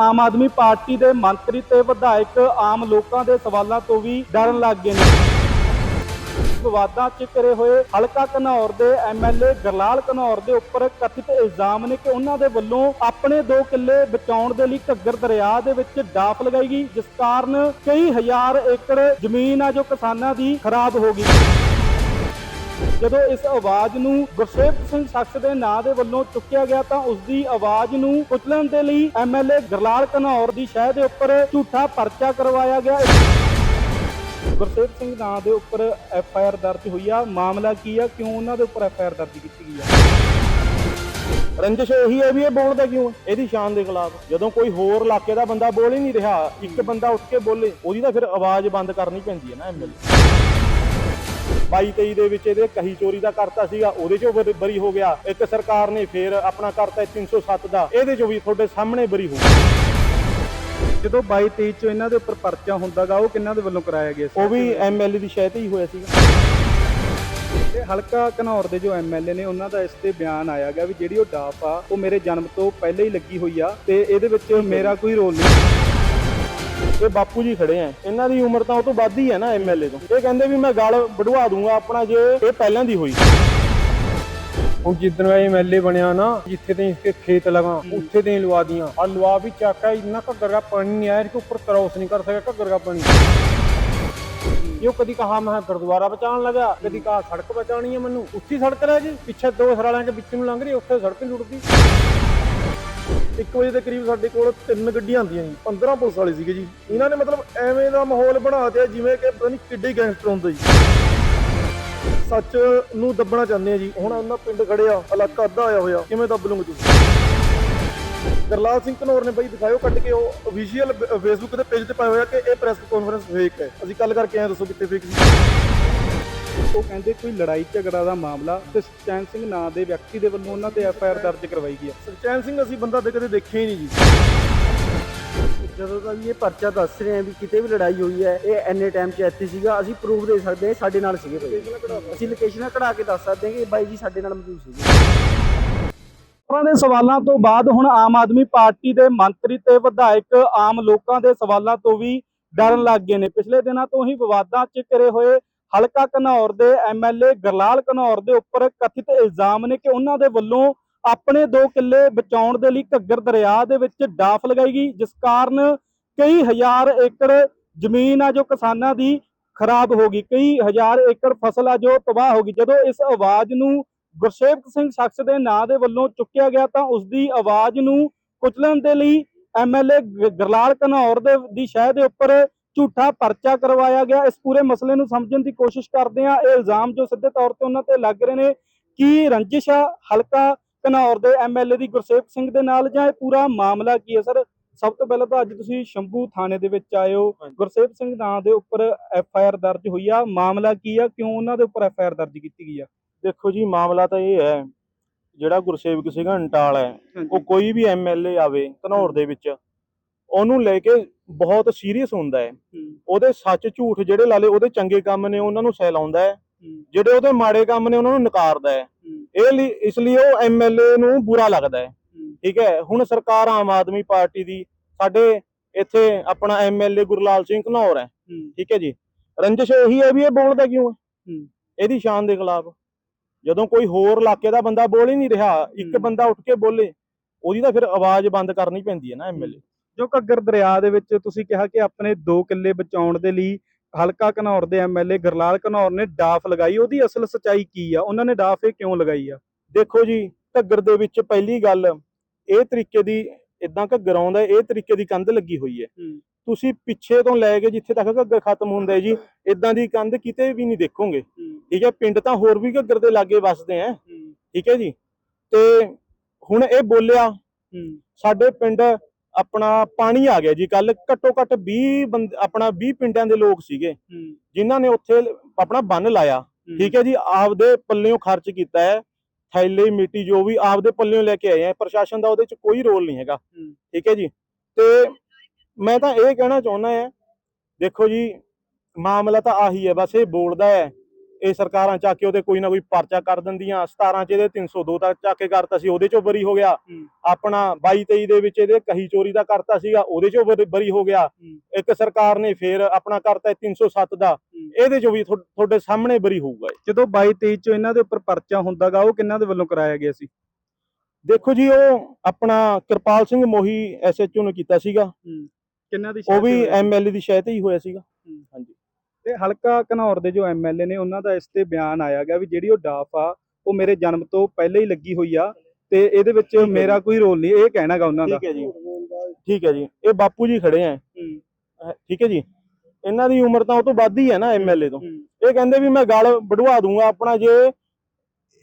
Aam Aadmi party ਦੇ ਮੰਤਰੀ ਤੇ ਵਿਧਾਇਕ ਆਮ ਲੋਕਾਂ ਦੇ ਸਵਾਲਾਂ ਤੋਂ ਵੀ ਡਰਨ ਲੱਗ ਗਏ ਨੇ। ਵਿਵਾਦਾਂ 'ਚ ਘਿਰੇ ਹੋਏ ਹਲਕਾ ਘਨੌਰ ਦੇ ਐਮਐਲਏ ਗਰਲਾਲ ਘਨੌਰ ਦੇ ਉੱਪਰ ਕਥਿਤ ਇਲਜ਼ਾਮ ਨੇ ਕਿ ਉਹਨਾਂ ਦੇ ਵੱਲੋਂ ਆਪਣੇ ਦੋ ਕਿੱਲੇ ਬਚਾਉਣ ਦੇ ਲਈ ਘੱਗਰ ਦਰਿਆ ਦੇ ਵਿੱਚ ਡਾਪ ਲਗਾਈ ਗਈ, ਜਿਸ ਕਾਰਨ ਕਈ ਹਜ਼ਾਰ ਏਕੜ ਜ਼ਮੀਨ ਆ ਜੋ ਕਿਸਾਨਾਂ ਦੀ ਖਰਾਬ ਹੋ ਗਈ। ਜਦੋਂ ਇਸ ਆਵਾਜ਼ ਨੂੰ ਗੁਰਸੇਵਕ ਸਿੰਘ ਸ਼ਖਸ ਦੇ ਨਾਂ ਦੇ ਵੱਲੋਂ ਚੁੱਕਿਆ ਗਿਆ ਤਾਂ ਉਸ ਦੀ ਆਵਾਜ਼ ਨੂੰ ਕੁਚਲਣ ਦੇ ਲਈ ਐਮਐਲਏ ਗਰਲਾਲ ਘਨੌਰ ਦੀ ਸ਼ਹਿ ਦੇ ਉੱਪਰ ਝੂਠਾ ਪਰਚਾ ਕਰਵਾਇਆ ਗਿਆ। ਗੁਰਸੇਵਕ ਸਿੰਘ ਨਾਂ ਦੇ ਉੱਪਰ ਐਫ ਦਰਜ ਹੋਈ ਆ। ਮਾਮਲਾ ਕੀ ਆ? ਕਿਉਂ ਉਹਨਾਂ ਦੇ ਉੱਪਰ ਐਫ ਆਈ ਆਰ ਦਰਜ ਕੀਤੀ ਗਈ ਆ? ਰੰਜਿਸ਼ ਇਹੀ ਹੈ ਵੀ ਇਹ ਬੋਲਦਾ ਕਿਉਂ ਇਹਦੀ ਸ਼ਾਨ ਦੇ ਖਿਲਾਫ। ਜਦੋਂ ਕੋਈ ਹੋਰ ਇਲਾਕੇ ਦਾ ਬੰਦਾ ਬੋਲ ਹੀ ਨਹੀਂ ਰਿਹਾ, ਇੱਕ ਬੰਦਾ ਉੱਠ ਕੇ ਬੋਲੇ, ਉਹਦੀ ਤਾਂ ਫਿਰ ਆਵਾਜ਼ ਬੰਦ ਕਰਨੀ ਪੈਂਦੀ ਹੈ ਨਾ ਐਮਐਲਏ 22 23 ਦੇ ਵਿੱਚ ਇਹਦੇ ਕਹੀ ਚੋਰੀ ਦਾ ਕਰਤਾ ਸੀਗਾ ਉਹਦੇ ਚੋਂ ਬਰੀ- ਬਰੀ ਹੋ ਗਿਆ। ਇੱਕ ਸਰਕਾਰ ਨੇ ਫੇਰ ਆਪਣਾ ਕਰਤਾ 307 ਦਾ। ਇਹਦੇ ਚੋਂ ਵੀ ਤੁਹਾਡੇ ਸਾਹਮਣੇ ਬਰੀ ਹੋ ਗਿਆ ਜਦੋਂ 22 23 ਚ ਇਹਨਾਂ ਦੇ ਉੱਪਰ ਪਰਚਾ ਹੁੰਦਾਗਾ ਉਹ ਕਿਹਨਾਂ ਦੇ ਵੱਲੋਂ ਕਰਾਇਆ ਗਿਆ ਸੀ? ਉਹ ਵੀ ਐਮਐਲਏ ਦੀ ਸ਼ਹਿ ਤੇ ਹੀ ਹੋਇਆ ਸੀਗਾ। ਤੇ ਹਲਕਾ ਘਨੌਰ ਦੇ ਜੋ ਐਮਐਲਏ ਨੇ ਉਹਨਾਂ ਦਾ ਇਸ ਤੇ ਬਿਆਨ ਆਇਆ ਗਿਆ ਵੀ ਜਿਹੜੀ ਉਹ ਡਾਫ ਆ ਉਹ ਮੇਰੇ ਜਨਮ ਤੋਂ ਪਹਿਲਾਂ ਹੀ ਲੱਗੀ ਹੋਈ ਆ ਤੇ ਇਹਦੇ ਵਿੱਚ ਮੇਰਾ ਕੋਈ ਰੋਲ ਨਹੀਂ। ਇਹ ਬਾਪੂ ਜੀ ਖੜੇ ਆ। ਇਹਨਾਂ ਦੀ ਉਮਰ ਤਾਂ ਉਹ ਤੋਂ ਵੱਧ ਹੀ ਹੈ ਨਾ ਐਮਐਲਏ ਤੋਂ। ਇਹ ਕਹਿੰਦੇ ਵੀ ਮੈਂ ਗੱਲ ਵਢਵਾ ਦੂੰਗਾ ਆਪਣਾ ਜੇ ਇਹ ਪਹਿਲਾਂ ਦੀ ਹੋਈ। ਹੁਣ ਜਿੱਦਣ ਮੈਂ ਐਮਐਲਏ ਬਣਿਆ ਨਾ, ਜਿੱਥੇ ਤੇ ਇਸਕੇ ਖੇਤ ਲਗਾ ਉੱਥੇ ਤੇ ਲਵਾ ਦੀਆਂ। ਆ ਲਵਾ ਵੀ ਚਾਕਾ, ਇੰਨਾ ਘੱਗਰ ਦਾ ਪਾਣੀ ਨਹੀਂ ਆਇਆ ਕਿ ਉੱਪਰ ਤਰੋਸ ਨਹੀਂ ਕਰ ਸਕਿਆ ਘੱਗਰ ਦਾ ਪਾਣੀ। ਇਹ ਕਦੀ ਕਹਾ ਮੈਂ ਗੁਰਦੁਆਰਾ ਬਚਾਉਣ ਲੱਗਾ, ਕਦੀ ਕਹਾ ਸੜਕ ਬਚਾਣੀ ਹੈ ਮੈਨੂੰ। ਉੱਚੀ ਸੜਕ ਲੈ ਜੀ ਪਿੱਛੇ ਦੋ ਸਰਾਲਾਂ ਦੇ ਵਿੱਚ ਨੂੰ ਲੰਘ ਰਹੀ, ਉੱਥੇ ਸੜਕ ਨਹੀਂ 1 ਵਜੇ ਦੇ ਕਰੀਬ ਸਾਡੇ ਕੋਲ ਤਿੰਨ ਗੱਡੀਆਂ ਆਉਂਦੀਆਂ ਜੀ 15 ਪੁਲਿਸ ਵਾਲੇ ਸੀਗੇ ਜੀ। ਇਹਨਾਂ ਨੇ ਮਤਲਬ ਐਵੇਂ ਦਾ ਮਾਹੌਲ ਬਣਾ ਦਿਆ ਜਿਵੇਂ ਕਿ ਪਤਾ ਨਹੀਂ ਕਿੱਡੇ ਗੈਂਗਸਟਰ ਹੁੰਦੇ ਜੀ। ਸੱਚ ਨੂੰ ਦੱਬਣਾ ਚਾਹੁੰਦੇ ਆ ਜੀ। ਹੁਣ ਉਹਨਾਂ ਪਿੰਡ ਖੜਿਆ ਇਲਾਕਾ ਅੱਧਾ ਆਇਆ ਹੋਇਆ, ਕਿਵੇਂ ਦੱਬ ਲੂੰਗੇ ਤੁਸੀਂ? ਗਰਲਾਲ ਸਿੰਘ ਘਨੌਰ ਨੇ ਬਈ ਦਿਖਾਇਓ ਕੱਢ ਕੇ, ਉਹ ਅਫੀਸ਼ੀਅਲ ਫੇਸਬੁੱਕ ਦੇ ਪੇਜ ਤੇ ਪਾਇਆ ਹੋਇਆ ਕਿ ਇਹ ਪ੍ਰੈਸ ਕਾਨਫਰੰਸ ਫੇਕ ਹੈ। ਅਸੀਂ ਕੱਲ ਕਰਕੇ ਆਏ ਦੱਸੋ ਕਿੱਥੇ ਫੇਕ ਸੀ। ਉਹ ਕਹਿੰਦੇ ਕੋਈ ਲੜਾਈ ਝਗੜਾ ਦਾ ਮਾਮਲਾ ਤੇ ਸਚੈਨ ਸਿੰਘ ਨਾਂ ਦੇ ਵਿਅਕਤੀ ਦੇ ਵੱਲੋਂ ਉਹਨਾਂ ਤੇ ਐਫ ਆਈ ਆਰ ਦਰਜ ਕਰਵਾਈ ਗਈ ਆ ਸੁਖਚੈਨ ਸਿੰਘ ਅਸੀਂ ਬੰਦਾ ਤੇ ਕਦੇ ਦੇਖਿਆ ਹੀ ਨਹੀਂ ਜੀ। ਜਦੋਂ ਦਾ ਇਹ ਪਰਚਾ ਦੱਸ ਰਹੇ ਆ ਵੀ ਕਿਤੇ ਵੀ ਲੜਾਈ ਹੋਈ ਹੈ ਇਹ ਐਨੇ ਟਾਈਮ 'ਚ ਇੱਥੇ ਸੀਗਾ ਅਸੀਂ ਪ੍ਰੂਫ ਦੇ ਸਕਦੇ ਹਾਂ ਸਾਡੇ ਨਾਲ ਸੀਗੇ ਬਾਈ ਅਸੀਂ ਲੋਕੇਸ਼ਨਾਂ ਕਢਾ ਕੇ ਦੱਸ ਸਕਦੇ ਹਾਂ ਕਿ ਬਾਈ ਜੀ ਸਾਡੇ ਨਾਲ ਮੌਜੂਦ ਸੀਗੇ। ਉਹਨਾਂ ਦੇ ਸਵਾਲਾਂ ਤੋਂ ਬਾਅਦ ਹੁਣ ਆਮ ਆਦਮੀ ਪਾਰਟੀ ਦੇ ਮੰਤਰੀ ਤੇ ਵਿਧਾਇਕ ਆਮ ਲੋਕਾਂ ਦੇ ਸਵਾਲਾਂ ਤੋਂ ਵੀ ਡਰਨ ਲੱਗ ਗਏ ਨੇ। ਪਿਛਲੇ ਦਿਨਾਂ ਤੋਂ ਹੀ ਵਿਵਾਦਾਂ 'ਚ ਘਿਰੇ ਹੋਏ ਹਲਕਾ ਘਨੌਰ ਦੇ ਐਮਐਲਏ ਗਰਲਾਲ ਘਨੌਰ ਦੇ ਉੱਪਰ ਕਥਿਤ ਇਲਜ਼ਾਮ ਨੇ ਕਿ ਉਹਨਾਂ ਦੇ ਵੱਲੋਂ ਆਪਣੇ ਦੋ ਕਿੱਲੇ ਬਚਾਉਣ ਦੇ ਲਈ ਘੱਗਰ ਦਰਿਆ ਦੇ ਵਿੱਚ ਡਾਫ ਲਗਾਈ ਗਈ, ਜਿਸ ਕਾਰਨ ਕਈ ਹਜ਼ਾਰ ਏਕੜ ਜ਼ਮੀਨ ਆ ਜੋ ਕਿਸਾਨਾਂ ਦੀ ਖਰਾਬ ਹੋ ਗਈ, ਕਈ ਹਜ਼ਾਰ ਏਕੜ ਫਸਲ ਆ ਜੋ ਤਬਾਹ ਹੋ ਗਈ। ਜਦੋਂ ਇਸ ਆਵਾਜ਼ ਨੂੰ ਗੁਰਸੇਵਕ ਸਿੰਘ ਸ਼ਖਸ ਦੇ ਨਾਂ ਦੇ ਵੱਲੋਂ ਚੁੱਕਿਆ ਗਿਆ ਤਾਂ ਉਸ ਦੀ ਆਵਾਜ਼ ਨੂੰ ਕੁਚਲਣ ਦੇ ਲਈ ਐਮਐਲਏ ਗਰਲਾਲ ਘਨੌਰ ਦੇ, ਦੀ ਸ਼ਹਿ ਦੇ ਉੱਪਰ ਝੂਠਾ ਪਰਚਾ ਕਰਵਾਇਆ ਗਿਆ। ਇਸ ਪੂਰੇ ਮਸਲੇ ਨੂੰ ਸਮਝਣ ਦੀ ਕੋਸ਼ਿਸ਼ ਕਰਦੇ ਆ ਇਹ ਇਲਜ਼ਾਮ ਜੋ ਸਿੱਧੇ ਤੌਰ ਤੇ ਉਹਨਾਂ ਤੇ ਲੱਗ ਰਹੇ ਨੇ ਕੀ ਰੰਜਿਸ਼ ਆ ਹਲਕਾ ਘਨੌਰ ਦੇ ਐਮਐਲਏ ਦੀ ਗੁਰਸੇਵਕ ਸਿੰਘ ਦੇ ਨਾਲ ਜਾਂ ਇਹ ਪੂਰਾ ਮਾਮਲਾ ਕੀ ਹੈ? ਸਰ ਸਭ ਤੋਂ ਪਹਿਲਾਂ ਤਾਂ ਅੱਜ ਤੁਸੀਂ ਸ਼ੰਭੂ ਥਾਣੇ ਦੇ ਵਿੱਚ ਆਏ ਹੋ। ਗੁਰਸੇਵਕ ਸਿੰਘ ਨਾਂ ਦੇ ਉੱਪਰ ਐਫ ਆਈ ਆਰ ਦਰਜ ਹੋਈ ਆ। ਮਾਮਲਾ ਕੀ ਆ? ਕਿਉਂ ਉਹਨਾਂ ਦੇ ਉੱਪਰ ਐਫ ਆਈ ਆਰ ਦਰਜ ਕੀਤੀ ਗਈ ਆ? ਦੇਖੋ ਜੀ ਮਾਮਲਾ ਤਾਂ ਇਹ ਹੈ ਜਿਹੜਾ ਗੁਰਸੇਵਕ ਸਿੰਘਾ ਅੰਟਾਲ ਹੈ। ਉਹ ਕੋਈ ਵੀ ਐਮਐਲਏ ਆਵੇ ਧਨੌਰ ਦੇ ਵਿੱਚ ਉਹਨੂੰ ਲੈ ਕੇ ਬਹੁਤ ਸੀਰੀਅਸ ਹੁੰਦਾ ਹੈ। ਉਹਦੇ ਸੱਚ ਝੂਠ ਜਿਹੜੇ ਲਾਲੇ ਉਹਦੇ ਚੰਗੇ ਕੰਮ ਨੇ ਉਹਨਾਂ ਨੂੰ ਸਹਿਲਾਉਂਦਾ ਹੈ। ਜਿਹੜੇ ਉਹਦੇ ਮਾੜੇ ਕੰਮ ਨੇ ਉਹਨਾਂ ਨੂੰ ਨਕਾਰਦਾ ਹੈ। ਇਹ ਲਈ ਇਸ ਲਈ ਉਹ ਐਮਐਲਏ ਨੂੰ ਬੁਰਾ ਲੱਗਦਾ ਹੈ। ਠੀਕ ਹੈ ਹੁਣ ਸਰਕਾਰ ਆਮ ਆਦਮੀ ਪਾਰਟੀ ਦੀ ਸਾਡੇ ਇੱਥੇ ਆਪਣਾ ਐਮਐਲਏ ਗੁਰਲਾਲ ਸਿੰਘ ਘਨੌਰ ਹੈ। ਠੀਕ ਹੈ ਜੀ ਰੰਜਿਸ਼ ਇਹੀ ਹੈ ਵੀ ਇਹ ਬੋਲਦਾ ਕਿਉਂ ਹੈ। ਇਹਦੀ ਸ਼ਾਨ ਦੇ ਖਿਲਾਫ। ਜਦੋਂ ਕੋਈ ਹੋਰ ਇਲਾਕੇ ਦਾ ਬੰਦਾ ਬੋਲ ਹੀ ਨਹੀਂ ਰਿਹਾ ਇੱਕ। ਬੰਦਾ ਉੱਠ ਕੇ ਬੋਲੇ ਉਹਦੀ ਤਾਂ ਫਿਰ ਆਵਾਜ਼ ਬੰਦ ਕਰਨੀ ਪੈਂਦੀ ਹੈ ਨਾ ਐਮਐਲਏ ਜੋ ਘੱਗਰ ਦਰਿਆ ਦੇ ਵਿੱਚ ਤੁਸੀਂ ਕਿਹਾ ਕਿ ਆਪਣੇ ਦੋ ਕਿੱਲੇ ਬਚਾਉਣ ਦੇ ਲਈ ਹਲਕਾ ਘਨੌਰ ਦੇ ਐਮਐਲਏ ਗਰਲਾਲ ਘਨੌਰ ਨੇ ਡਾਫ ਲਗਾਈ ਉਹਦੀ ਅਸਲ ਸਚਾਈ ਕੀ ਆ? ਉਹਨਾਂ ਨੇ ਡਾਫ ਇਹ ਕਿਉਂ ਲਗਾਈ ਆ? ਦੇਖੋ ਜੀ ਘੱਗਰ ਦੇ ਵਿੱਚ ਪਹਿਲੀ ਗੱਲ ਇਹ ਤਰੀਕੇ ਦੀ ਇਦਾਂ ਘੱਗਰ ਆਉਂਦਾ ਇਹ ਤਰੀਕੇ ਦੀ ਕੰਧ ਲੱਗੀ ਹੋਈ ਹੈ। ਤੁਸੀਂ ਪਿੱਛੇ ਤੋਂ ਲੈ ਕੇ ਜਿੱਥੇ ਤੱਕ ਘੱਗਰ ਖਤਮ ਹੁੰਦਾ ਹੈ ਜੀ ਇਦਾਂ ਦੀ ਕੰਧ ਕਿਤੇ ਵੀ ਨਹੀਂ ਦੇਖੋਗੇ। ਠੀਕ ਹੈ ਪਿੰਡ ਤਾਂ ਹੋਰ ਵੀ ਘੱਗਰ ਦੇ ਲਾਗੇ ਵੱਸਦੇ ਆ ਠੀਕ ਹੈ ਜੀ ਤੇ ਹੁਣ ਇਹ ਬੋਲਿਆ ਸਾਡੇ ਪਿੰਡ ਆਪਣਾ ਪਾਣੀ ਆ ਗਿਆ ਜੀ। ਕੱਲ ਘੱਟੋ ਘੱਟ 20 ਬੰਦ ਆਪਣਾ 20 ਪਿੰਡਾਂ ਦੇ ਲੋਕ ਸੀਗੇ। ਜਿਨ੍ਹਾਂ ਨੇ ਉੱਥੇ ਆਪਣਾ ਬੰਨ ਲਾਇਆ। ਠੀਕ ਹੈ ਜੀ ਆਪਦੇ ਪੱਲਿਓਂ ਖਰਚ ਕੀਤਾ ਹੈ। ਥੈਲੇ ਮਿੱਟੀ ਜੋ ਵੀ ਆਪਦੇ ਪੱਲਿਓਂ ਲੈ ਕੇ ਆਏ ਆ ਪ੍ਰਸ਼ਾਸਨ ਦਾ ਉਹਦੇ ਚ ਕੋਈ ਰੋਲ ਨਹੀਂ ਹੈਗਾ। ਠੀਕ ਹੈ ਜੀ। ਤੇ ਮੈਂ ਤਾਂ ਇਹ ਕਹਿਣਾ ਚਾਹੁੰਦਾ ਹਾਂ ਦੇਖੋ ਜੀ ਮਾਮਲਾ ਤਾਂ ਆਹੀ ਹੈ। ਬਸ ਇਹ ਬੋਲਦਾ ਹੈ ਇਹ ਸਰਕਾਰਾਂ ਚੱਕ ਕੇ ਉਹਦੇ ਕੋਈ ਨਾ ਕੋਈ ਪਰਚਾ ਕਰ ਦਿੰਦੀਆਂ 17 ਚ ਇਹਦੇ 302 ਤੱਕ ਚੱਕ ਕੇ ਕਰਤਾ ਸੀ ਉਹਦੇ ਚੋਂ ਬਰੀ ਹੋ ਗਿਆ। ਆਪਣਾ 22 23 ਦੇ ਵਿੱਚ ਇਹਦੇ ਕਹੀ ਚੋਰੀ ਦਾ ਕਰਤਾ ਸੀਗਾ ਉਹਦੇ ਚੋਂ ਬਰੀ- ਹੋ ਗਿਆ। ਇੱਕ ਸਰਕਾਰ ਨੇ ਫੇਰ ਆਪਣਾ ਕਰਤਾ 307 ਦਾ। ਇਹਦੇ ਚੋਂ ਵੀ ਤੁਹਾ- ਤੁਹਾਡੇ ਸਾਹਮਣੇ ਬਰੀ ਹੋਊਗਾ। ਜਦੋਂ 22 23 ਚ ਇਹਨਾਂ ਦੇ ਉੱਪਰ ਪਰਚਾ ਹੁੰਦਾਗਾ ਉਹ ਕਿਹਨਾਂ ਦੇ ਵੱਲੋਂ ਕਰਾਇਆ ਗਿਆ ਸੀ? ਦੇਖੋ ਜੀ ਉਹ ਆਪਣਾ ਕਿਰਪਾਲ ਸਿੰਘ ਮੋਹੀ ਐਸਐਚਓ ਨੇ ਕੀਤਾ ਸੀਗਾ। ਕਿੰਨਾਂ ਦੀ ਉਹ ਵੀ? ਐਮਐਲਏ ਦੀ ਸ਼ਹਿ ਤੇ ਹੀ ਹੋਇਆ ਸੀਗਾ। ਤੇ ਹਲਕਾ ਘਨੌਰ ਦੇ ਜੋ ਐਮਐਲਏ ਨੇ ਉਹਨਾਂ ਦਾ ਇਸ ਤੇ ਬਿਆਨ ਆਇਆ ਗਿਆ ਵੀ ਜਿਹੜੀ ਉਹ ਡਾਫ ਆ ਉਹ ਮੇਰੇ ਜਨਮ ਤੋਂ ਪਹਿਲਾਂ ਹੀ ਲੱਗੀ ਹੋਈ ਆ ਤੇ ਇਹਦੇ ਵਿੱਚ ਮੇਰਾ ਕੋਈ ਰੋਲ ਨਹੀਂ ਇਹ ਕਹਿਣਾਗਾ ਉਹਨਾਂ ਦਾ। ਠੀਕ ਹੈ ਜੀ। ਠੀਕ ਹੈ ਜੀ। ਇਹ ਬਾਪੂ ਜੀ ਖੜੇ ਆ ਠੀਕ ਹੈ ਜੀ। ਇਹਨਾਂ ਦੀ ਉਮਰ ਤਾਂ ਉਹ ਤੋਂ ਵੱਧ ਹੀ ਹੈ ਨਾ ਐਮਐਲਏ ਤੋਂ। ਇਹ ਕਹਿੰਦੇ ਵੀ ਮੈਂ ਗਲ ਵਢਵਾ ਦੂੰਗਾ ਆਪਣਾ ਜੇ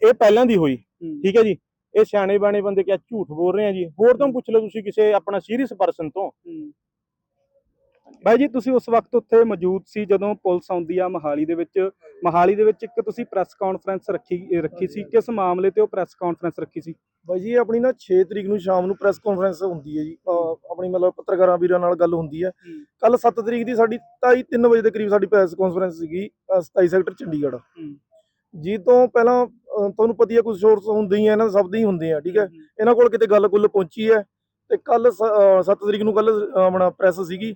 ਇਹ ਪਹਿਲਾਂ ਦੀ ਹੋਈ। ਠੀਕ ਹੈ ਜੀ। ਇਹ ਸਿਆਣੇ ਬਾਣੇ ਬੰਦੇ ਕਿਆ ਝੂਠ ਬੋਲ ਰਹੇ ਆ ਜੀ। ਹੋਰ ਤੋਂ ਪੁੱਛ ਲਓ ਤੁਸੀਂ ਕਿਸੇ ਆਪਣਾ ਸੀਰੀਅਸ ਪਰਸਨ ਤੋਂ। ਬਾਈ ਜੀ ਤੁਸੀਂ ਉਸ ਵਕਤ ਉੱਥੇ ਮੌਜੂਦ ਸੀ ਜਦੋਂ ਪੁਲਿਸ ਆਉਂਦੀ ਆ ਮਹਾਲੀ ਦੇ ਵਿੱਚ। ਮਹਾਲੀ ਦੇ ਵਿੱਚ ਇੱਕ ਤੁਸੀਂ ਪ੍ਰੈਸ ਕਾਨਫਰੰਸ ਰੱਖੀ ਰੱਖੀ ਸੀ। ਕਿਸ ਮਾਮਲੇ ਤੇ ਉਹ ਪ੍ਰੈਸ ਕਾਨਫਰੰਸ ਰੱਖੀ ਸੀ? ਬਾਈ ਜੀ ਆਪਣੀ ਨਾ 6 ਤਰੀਕ ਨੂੰ ਸ਼ਾਮ ਨੂੰ ਪ੍ਰੈਸ ਕਾਨਫਰੰਸ ਹੁੰਦੀ ਹੈ ਜੀ। ਆਪਣੀ ਮਤਲਬ ਪੱਤਰਕਾਰਾਂ ਵੀਰਾਂ ਨਾਲ ਗੱਲ ਹੁੰਦੀ ਹੈ। ਕੱਲ 7 ਤਰੀਕ ਦੀ ਸਾਡੀ 2:30 3 ਵਜੇ ਦੇ ਕਰੀਬ ਸਾਡੀ ਪ੍ਰੈਸ ਕਾਨਫਰੰਸ ਸੀਗੀ ਅਹ 27 ਸੈਕਟਰ ਚੰਡੀਗੜ੍ਹ। ਜੀ ਤੋਂ ਪਹਿਲਾਂ ਤੁਹਾਨੂੰ ਪਤਾ ਹੀ ਹੈ ਕੁਝ ਸੋਰਸ ਹੁੰਦੇ ਹੀ ਆ ਇਹਨਾਂ ਦੇ ਸਭ ਦੇ ਹੀ ਹੁੰਦੇ ਆ ਠੀਕ ਹੈ? ਇਹਨਾਂ ਕੋਲ ਕਿਤੇ ਗੱਲ ਗੁੱਲ ਪਹੁੰਚੀ ਹੈ। ਤੇ ਕੱਲ 7 ਤਰੀਕ ਨੂੰ ਕੱਲ ਆਪਣਾ ਪ੍ਰੈਸ ਸੀਗੀ।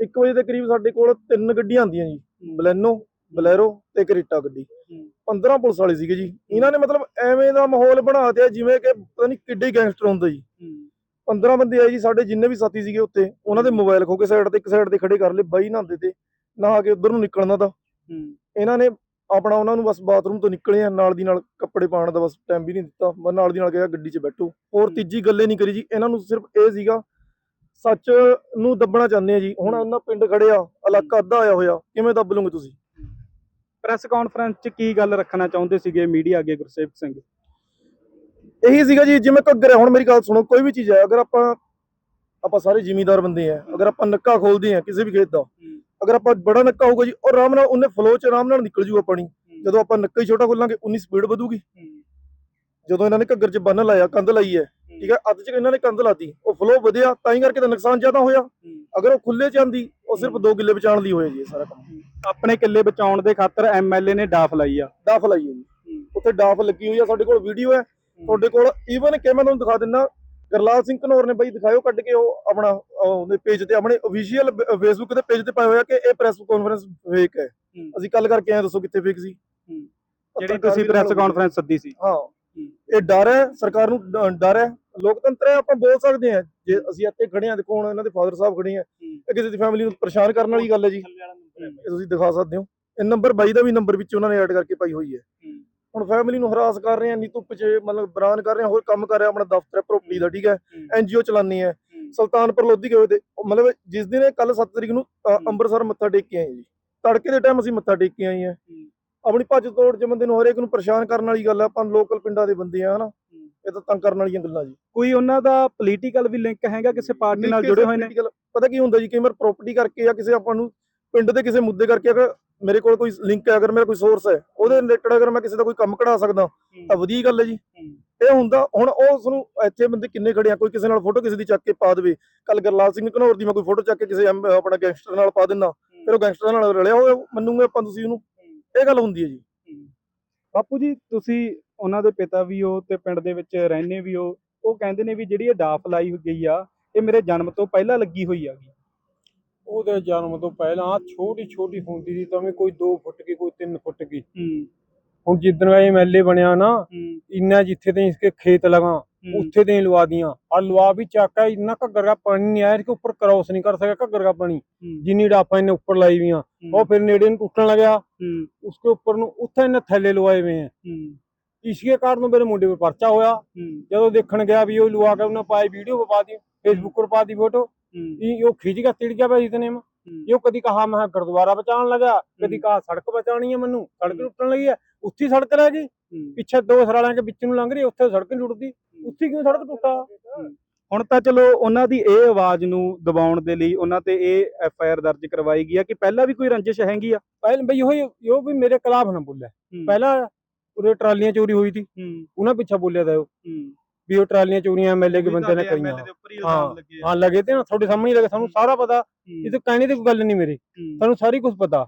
1 ਵਜੇ ਦੇ ਕਰੀਬ ਸਾਡੇ ਕੋਲ ਤਿੰਨ ਗੱਡੀਆਂ ਆਉਂਦੀਆਂ ਜੀ। ਬਲੈਨੋ ਬਲੈਰੋ ਤੇ ਕਰੀਟਾ ਗੱਡੀ। 15 ਪੁਲਿਸ ਵਾਲੇ ਸੀਗੇ ਜੀ। ਇਹਨਾਂ ਨੇ ਮਤਲਬ ਐਵੇਂ ਦਾ ਮਾਹੌਲ ਬਣਾ ਦਿਆ ਜਿਵੇਂ ਕਿ ਪਤਾ ਨਹੀਂ ਕਿੱਡੇ ਗੈਂਗਸਟਰ ਹੁੰਦਾ ਜੀ। 15 ਬੰਦੇ ਆਏ ਜੀ ਸਾਡੇ ਜਿੰਨੇ ਵੀ ਸਾਥੀ ਸੀਗੇ ਉੱਤੇ ਉਹਨਾਂ ਦੇ ਮੋਬਾਈਲ ਖੋ ਕੇ ਸਾਈਡ ਤੇ ਇੱਕ ਸਾਈਡ ਤੇ ਖੜੇ ਕਰ ਲਏ ਬਾਈ ਨਹਾਉਂਦੇ ਤੇ ਨਹਾ ਕੇ ਉਧਰ ਨੂੰ ਨਿਕਲਣਾ ਤਾਂ। ਇਹਨਾਂ ਨੇ ਆਪਣਾ ਉਹਨਾਂ ਨੂੰ ਬਸ ਬਾਥਰੂਮ ਤੋਂ ਨਿਕਲੇ ਆ ਨਾਲ ਦੀ ਨਾਲ ਕੱਪੜੇ ਪਾਉਣ ਦਾ ਬਸ ਟਾਈਮ ਵੀ ਨਹੀਂ ਦਿੱਤਾ। ਨਾਲ ਦੀ ਨਾਲ ਕਿਹਾ ਗੱਡੀ 'ਚ ਬੈਠੋ। ਹੋਰ ਤੀਜੀ ਗੱਲੇ ਨਹੀਂ ਕਰੀ ਜੀ। ਇਹਨਾਂ ਨੂੰ ਸਿਰਫ ਇਹ ਸੀਗਾ ਸੱਚ ਨੂੰ ਦੱਬਣਾ ਚਾਹੁੰਦੇ ਆ ਜੀ। ਹੁਣ ਇਹਨਾਂ ਪਿੰਡ ਖੜੇ ਆ ਇਲਾਕਾ ਅੱਧਾ ਆਇਆ ਹੋਇਆ ਕਿਵੇਂ ਦੱਬ ਲਓਗੇ ਤੁਸੀਂ? ਪ੍ਰੈਸ ਕਾਨਫਰੰਸ 'ਚ ਕੀ ਗੱਲ ਰੱਖਣਾ ਚਾਹੁੰਦੇ ਸੀਗੇ ਮੀਡੀਆ ਅੱਗੇ ਗੁਰਸੇਵਕ ਸਿੰਘ? ਇਹੀ ਸੀਗਾ ਜੀ ਜਿਵੇਂ ਘੱਗਰ ਹੈ ਹੁਣ ਮੇਰੀ ਗੱਲ ਸੁਣੋ ਕੋਈ ਵੀ ਚੀਜ਼ ਹੈ ਅਗਰ ਆਪਾਂ ਆਪਾਂ ਸਾਰੇ ਜ਼ਿਮੀਂਦਾਰ ਬੰਦੇ ਆ ਅਗਰ ਆਪਾਂ ਨੱਕਾ ਖੋਲਦੇ ਆ ਕਿਸੇ ਵੀ ਖੇਤ ਦਾ ਅਗਰ ਆਪਾਂ ਬੜਾ ਨੱਕਾ ਹੋਊਗਾ ਜੀ ਉਹ ਆਰਾਮ ਨਾਲ ਉਹਨੇ ਫਲੋ ਚ ਆਰਾਮ ਨਾਲ ਨਿਕਲ ਜੂਗਾ ਪਾਣੀ। ਜਦੋਂ ਆਪਾਂ ਨੱਕਾ ਹੀ ਛੋਟਾ ਖੋਲਾਂਗੇ ਉਨੀ ਸਪੀਡ ਵਧੂਗੀ। ਜਦੋਂ ਇਹਨਾਂ ਨੇ ਘੱਗਰ 'ਚ ਬੰਨ ਲਾਇਆ ਕੰਧ ਲਾਈ ਹੈ ਠੀਕ ਹੈ ਅੱਧ 'ਚ ਇਹਨਾਂ ਨੇ ਕੰਧ ਲਾਤੀ ਉਹ ਫਲੋ ਵਧਿਆ ਤਾਂ ਹੀ ਕਰਕੇ ਤਾਂ ਨੁਕਸਾਨ ਜ਼ਿਆਦਾ ਹੋਇਆ। ਅਗਰ ਉਹ ਖੁੱਲੇ 'ਚ ਆਂਦੀ ਉਹ ਸਿਰਫ 2 ਕਿੱਲੇ ਬਚਾਉਣ ਲਈ ਹੋਇਆ ਜੀ ਇਹ ਸਾਰਾ ਕੰਮ। ਆਪਣੇ ਕਿੱਲੇ ਬਚਾਉਣ ਦੇ ਖਾਤਰ ਐਮਐਲਏ ਨੇ ਡਾਫ ਲਾਈ ਆ। ਡਾਫ ਲਾਈ ਹੈ। ਜੀ ਉੱਥੇ ਡਾਫ ਲੱਗੀ ਹੋਈ ਆ ਸਾਡੇ ਕੋਲ ਵੀਡੀਓ ਹੈ। ਤੁਹਾਡੇ ਕੋਲ ਈਵਨ ਕਿ ਮੈਂ ਤੁਹਾਨੂੰ ਦਿਖਾ ਦਿੰਦਾ ਗਰਲਾਲ ਸਿੰਘ ਘਨੌਰ ਨੇ ਬਾਈ ਦਿਖਾਇਓ ਕੱਢ ਕੇ ਉਹ ਆਪਣਾ ਉਹਦੇ ਪੇਜ ਤੇ ਆਪਣੇ ਅਫੀਸ਼ੀਅਲ ਫੇਸਬੁੱਕ ਤੇ ਪੇਜ ਤੇ ਪਾਇਆ ਹੋਇਆ ਕਿ ਇਹ ਪ੍ਰੈਸ ਕਾਨਫਰੰਸ ਫੇਕ ਹੈ। ਅਸੀਂ ਕੱਲ ਕਰਕੇ ਆਏ ਦੱਸੋ ਕਿੱਥੇ ਫੇਕ ਸੀ। ਜਿਹੜੀ ਤੁਸੀਂ ਪ੍ਰੈਸ ਕਾਨਫਰੰਸ ਸੱਦੀ ਸੀ। ਹਾਂ। ਇਹ ਡਰ ਹੈ ਸਰਕਾਰ ਨੂੰ ਡਰ ਹੈ। ਲੋਕਤੰਤਰ ਹੈ ਆਪਾਂ ਬੋਲ ਸਕਦੇ ਹਾਂ। ਜੇ ਅਸੀਂ ਇੱਥੇ ਖੜੇ ਹਾਂ ਦੇਖੋ ਹੁਣ ਇਹਨਾਂ ਦੇ ਫਾਦਰ ਸਾਹਿਬ ਖੜੇ ਆ। ਇਹ ਕਿਸੇ ਦੀ ਫੈਮਿਲੀ ਨੂੰ ਪਰੇਸ਼ਾਨ ਕਰਨ ਵਾਲੀ ਗੱਲ ਹੈ ਜੀ। ਇਹ ਤੁਸੀਂ ਦਿਖਾ ਸਕਦੇ ਹੋ। ਇਹ ਨੰਬਰ 22 ਦਾ ਵੀ ਨੰਬਰ ਵਿੱਚ ਉਹਨਾਂ ਨੇ ਐਡ ਕਰਕੇ ਪਾਈ ਹੋਈ ਹੈ। ਹੁਣ ਫੈਮਿਲੀ ਨੂੰ ਹਰਾਸ ਕਰ ਰਹੇ ਆ ਨੀ ਧੁੱਪ 'ਚ ਮਤਲਬ ਬਰਾਨ ਕਰ ਰਹੇ ਆ ਹੋਰ ਕੰਮ ਕਰ ਰਿਹਾ ਆਪਣਾ ਦਫ਼ਤਰ ਹੈ ਪ੍ਰੋਪਰਟੀ ਦਾ ਠੀਕ ਹੈ। ਐਨਜੀਓ ਚਲਾਨੀ ਹੈ। ਸੁਲਤਾਨਪੁਰ ਲੋਧੀ ਗਏ ਤੇ ਮਤਲਬ ਜਿਸ ਦਿਨ ਕੱਲ 7 ਤਰੀਕ ਨੂੰ ਅੰਮ੍ਰਿਤਸਰ ਮੱਥਾ ਟੇਕ ਕੇ ਆਏ ਜੀ। ਤੜਕੇ ਦੇ ਟਾਈਮ ਅਸੀਂ ਮੱਥਾ ਟੇਕ ਕੇ ਆਏ ਆ ਆਪਣੀ ਭੱਜ ਤੋੜ ਚ ਬੰਦੇ ਨੂੰ ਹਰੇਕ ਨੂੰ ਪਰੇਸ਼ਾਨ ਕਰਨ ਵਾਲੀ ਗੱਲ ਹੈ। ਆਪਾਂ ਲੋਕਲ ਪਿੰਡਾਂ ਦੇ ਬੰਦੇ ਆ ਹਨਾ। ਇਹ ਤਾਂ ਤੰਗ ਕਰਨ ਵਾਲੀਆਂ ਗੱਲਾਂ ਜੀ। ਕੋਈ ਉਹਨਾਂ ਦਾ ਪੋਲੀਟੀਕਲ ਵੀ ਲਿੰਕ ਹੈਗਾ ਕਿਸੇ ਪਾਰਟੀ ਨਾਲ ਜੁੜੇ ਹੋਏ ਨੇ? political- ਪਤਾ ਕੀ ਹੁੰਦਾ ਜੀ ਕਈ ਵਾਰ ਪ੍ਰਾਪਰਟੀ ਕਰਕੇ ਜਾਂ ਕਿਸੇ ਆਪਾਂ ਨੂੰ ਪਿੰਡ ਦੇ ਕਿਸੇ ਮੁੱਦੇ ਕਰਕੇ ਅਗਰ ਮੇਰੇ ਕੋਲ ਕੋਈ ਲਿੰਕ ਹੈ ਅਗਰ ਮੇਰਾ ਕੋਈ ਸੋਰਸ ਹੈ ਉਹਦੇ ਰਿਲੇਟਡ ਅਗਰ ਮੈਂ ਕਿਸੇ ਦਾ ਕੋਈ ਕੰਮ ਕਢਾ ਸਕਦਾ ਤਾਂ ਵਧੀਆ ਗੱਲ ਹੈ ਜੀ। ਇਹ ਹੁੰਦਾ ਹੁਣ ਉਹ ਉਸ ਨੂੰ ਇੱਥੇ ਬੰਦੇ ਕਿੰਨੇ ਖੜੇ ਆ ਕੋਈ ਕਿਸੇ ਨਾਲ ਫੋਟੋ ਕਿਸੇ ਦੀ ਚੱਕ ਕੇ ਪਾ ਦੇਵੇ। ਕੱਲ ਗਰਲਾਲ ਸਿੰਘ ਘਨੌਰ ਦੀ ਮੈਂ ਕੋਈ ਫੋਟੋ ਚੱਕ ਕੇ ਕਿਸੇ ਐਮ- ਆਪਣਾ ਗੈਂਗਸਟਰ ਨਾਲ ਪਾ ਦਿੰਦਾ ਫਿਰ ਉਹ ਗੈਂਗਸਟਰ ਨਾਲ ਰਲਿਆ ਹੋਇਆ ਮੰਨੂਗੇ ਆਪਾਂ ਤੁਸੀਂ ਉਹਨੂੰ? ਇਹ ਗੱਲ ਹੁੰਦੀ ਹੈ ਜੀ। ਬਾਪੂ ਜੀ ਤੁਸੀਂ ਉਹਨਾਂ ਦੇ ਪਿਤਾ ਵੀ ਉਹ ਤੇ ਪਿੰਡ ਦੇ ਵਿੱਚ ਰਹਿੰਦੇ ਵੀ ਉਹ ਉਹ ਕਹਿੰਦੇ ਨੇ ਵੀ ਜਿਹੜੀ ਇਹ ਡਾਫ ਲਾਈ ਗਈ ਆ ਇਹ ਮੇਰੇ ਜਨਮ ਤੋਂ ਪਹਿਲਾਂ ਲੱਗੀ ਹੋਈ ਆ ਉਹਦੇ ਜਨਮ ਤੋਂ ਪਹਿਲਾਂ ਛੋਟੀ ਛੋਟੀ ਹੁੰਦੀ ਸੀ ਤਾਂ ਵੀ ਕੋਈ 2 ਫੁੱਟ ਕੀ ਕੋਈ 3 ਫੁੱਟ ਕੀ ਹੁਣ ਜਿੱਦਣ ਮੈਂ ਐਮਐਲਏ ਬਣਿਆ ਨਾ ਇੰਨਾ ਜਿੱਥੇ ਤੇ ਇਸਕੇ ਖੇਤ ਲਗਾ ਉੱਥੇ ਤੇ ਲਵਾ ਦੀਆਂ। ਆ ਲਵਾ ਵੀ ਚਾਕਾ ਇੰਨਾ ਘੱਗਰ ਦਾ ਪਾਣੀ ਨਹੀਂ ਆਇਆ ਕਿ ਉੱਪਰ ਕ੍ਰੋਸ ਨਹੀਂ ਕਰ ਸਕਿਆ ਘੱਗਰ ਦਾ ਪਾਣੀ। ਜਿੰਨੀ ਡਾਫਾਂ ਇਹਨੇ ਉੱਪਰ ਲਾਈ ਵੀਆਂ ਉਹ ਫਿਰ ਨੇੜੇ ਨੂੰ ਟੁੱਟਣ ਲੱਗਿਆ। ਉਸਕੇ ਉੱਪਰ ਨੂੰ ਉੱਥੇ ਇਹਨੇ ਥੱਲੇ ਲਵਾਏ ਵੇ ਆ। ਇਸਕੇ ਕਾਰਨ ਮੇਰੇ ਮੁੰਡੇ 'ਤੇ ਪਰਚਾ ਹੋਇਆ। ਜਦੋਂ ਦੇਖਣ ਗਿਆ ਵੀ ਉਹ ਲਵਾ ਕੇ ਉਹਨੇ ਪਾਈ ਵੀਡੀਓ ਪਾ ਦੀ ਫੇਸਬੁੱਕ 'ਤੇ ਪਾ ਦੀ ਫੋਟੋ ਇਹ ਉਹ ਖਿੱਚ ਗਿਆ ਤਿੜ ਗਿਆ ਭਾਈ ਇਤਨੇ में ਇਹ ਕਦੀ ਕਹਾ ਮੈਂ ਗੁਰਦੁਆਰਾ ਬਚਾਉਣ ਲੱਗਾ ਕਦੀ ਕਹਾ ਸੜਕ ਬਚਾਉਣੀ ਹੈ ਮੈਨੂੰ। ਸੜਕ ਟੁੱਟਣ ਲੱਗੀ ਹੈ ਉੱਥੇ ਸੜਕ ਰਹਿ ਗਈ। ਪਿੱਛੇ ਦੋ ਸਰਾਲਾਂ ਦੇ ਵਿੱਚ ਨੂੰ ਲੰਘ ਰਹੀ ਉੱਥੇ ਸੜਕ ਨਹੀਂ ਟੁੱਟਦੀ। ਉੱਥੇ ਕਿਉਂ ਸੜਕ ਟੁੱਟਾ? ਹੁਣ ਤਾਂ ਚਲੋ ਉਹਨਾਂ ਦੀ ਇਹ ਆਵਾਜ਼ ਨੂੰ ਦਬਾਉਣ ਦੇ ਲਈ ਉਹਨਾਂ ਤੇ ਇਹ ਐਫ ਆਈ ਆਰ ਦਰਜ ਕਰਵਾਈ ਗਈ ਆ ਕਿ ਪਹਿਲਾਂ ਵੀ ਕੋਈ ਰੰਜਿਸ਼ ਹੈਗੀ ਆ? ਪਹਿਲਾਂ ਬਈ ਉਹ ਉਹ ਵੀ ਮੇਰੇ ਖਿਲਾਫ ਨਾ ਬੋਲਿਆ ਪਹਿਲਾਂ ਉਹਦੇ ਟਰਾਲੀਆਂ ਚੋਰੀ ਹੋਈ ਸੀ ਉਹਨਾਂ ਪਿੱਛਾ ਬੋਲਿਆ ਦਾ ਉਹ ਵੀ ਉਹ ਟਰਾਲੀਆਂ ਚੋਰੀਆਂ ਐਮਐਲਏ ਦੇ ਬੰਦੇ ਨੇ ਕਰੀਆਂ। ਹਾਂ ਹਾਂ ਲੱਗੇ ਤੇ ਨਾ ਤੁਹਾਡੇ ਸਾਹਮਣੇ ਲੱਗੇ ਸਾਨੂੰ ਸਾਰਾ ਪਤਾ। ਇਹ ਤਾਂ ਕਹਿਣੀ ਤੇ ਗੱਲ ਨਹੀਂ ਮੇਰੀ। ਸਾਨੂੰ ਸਾਰੀ ਕੁਝ ਪਤਾ।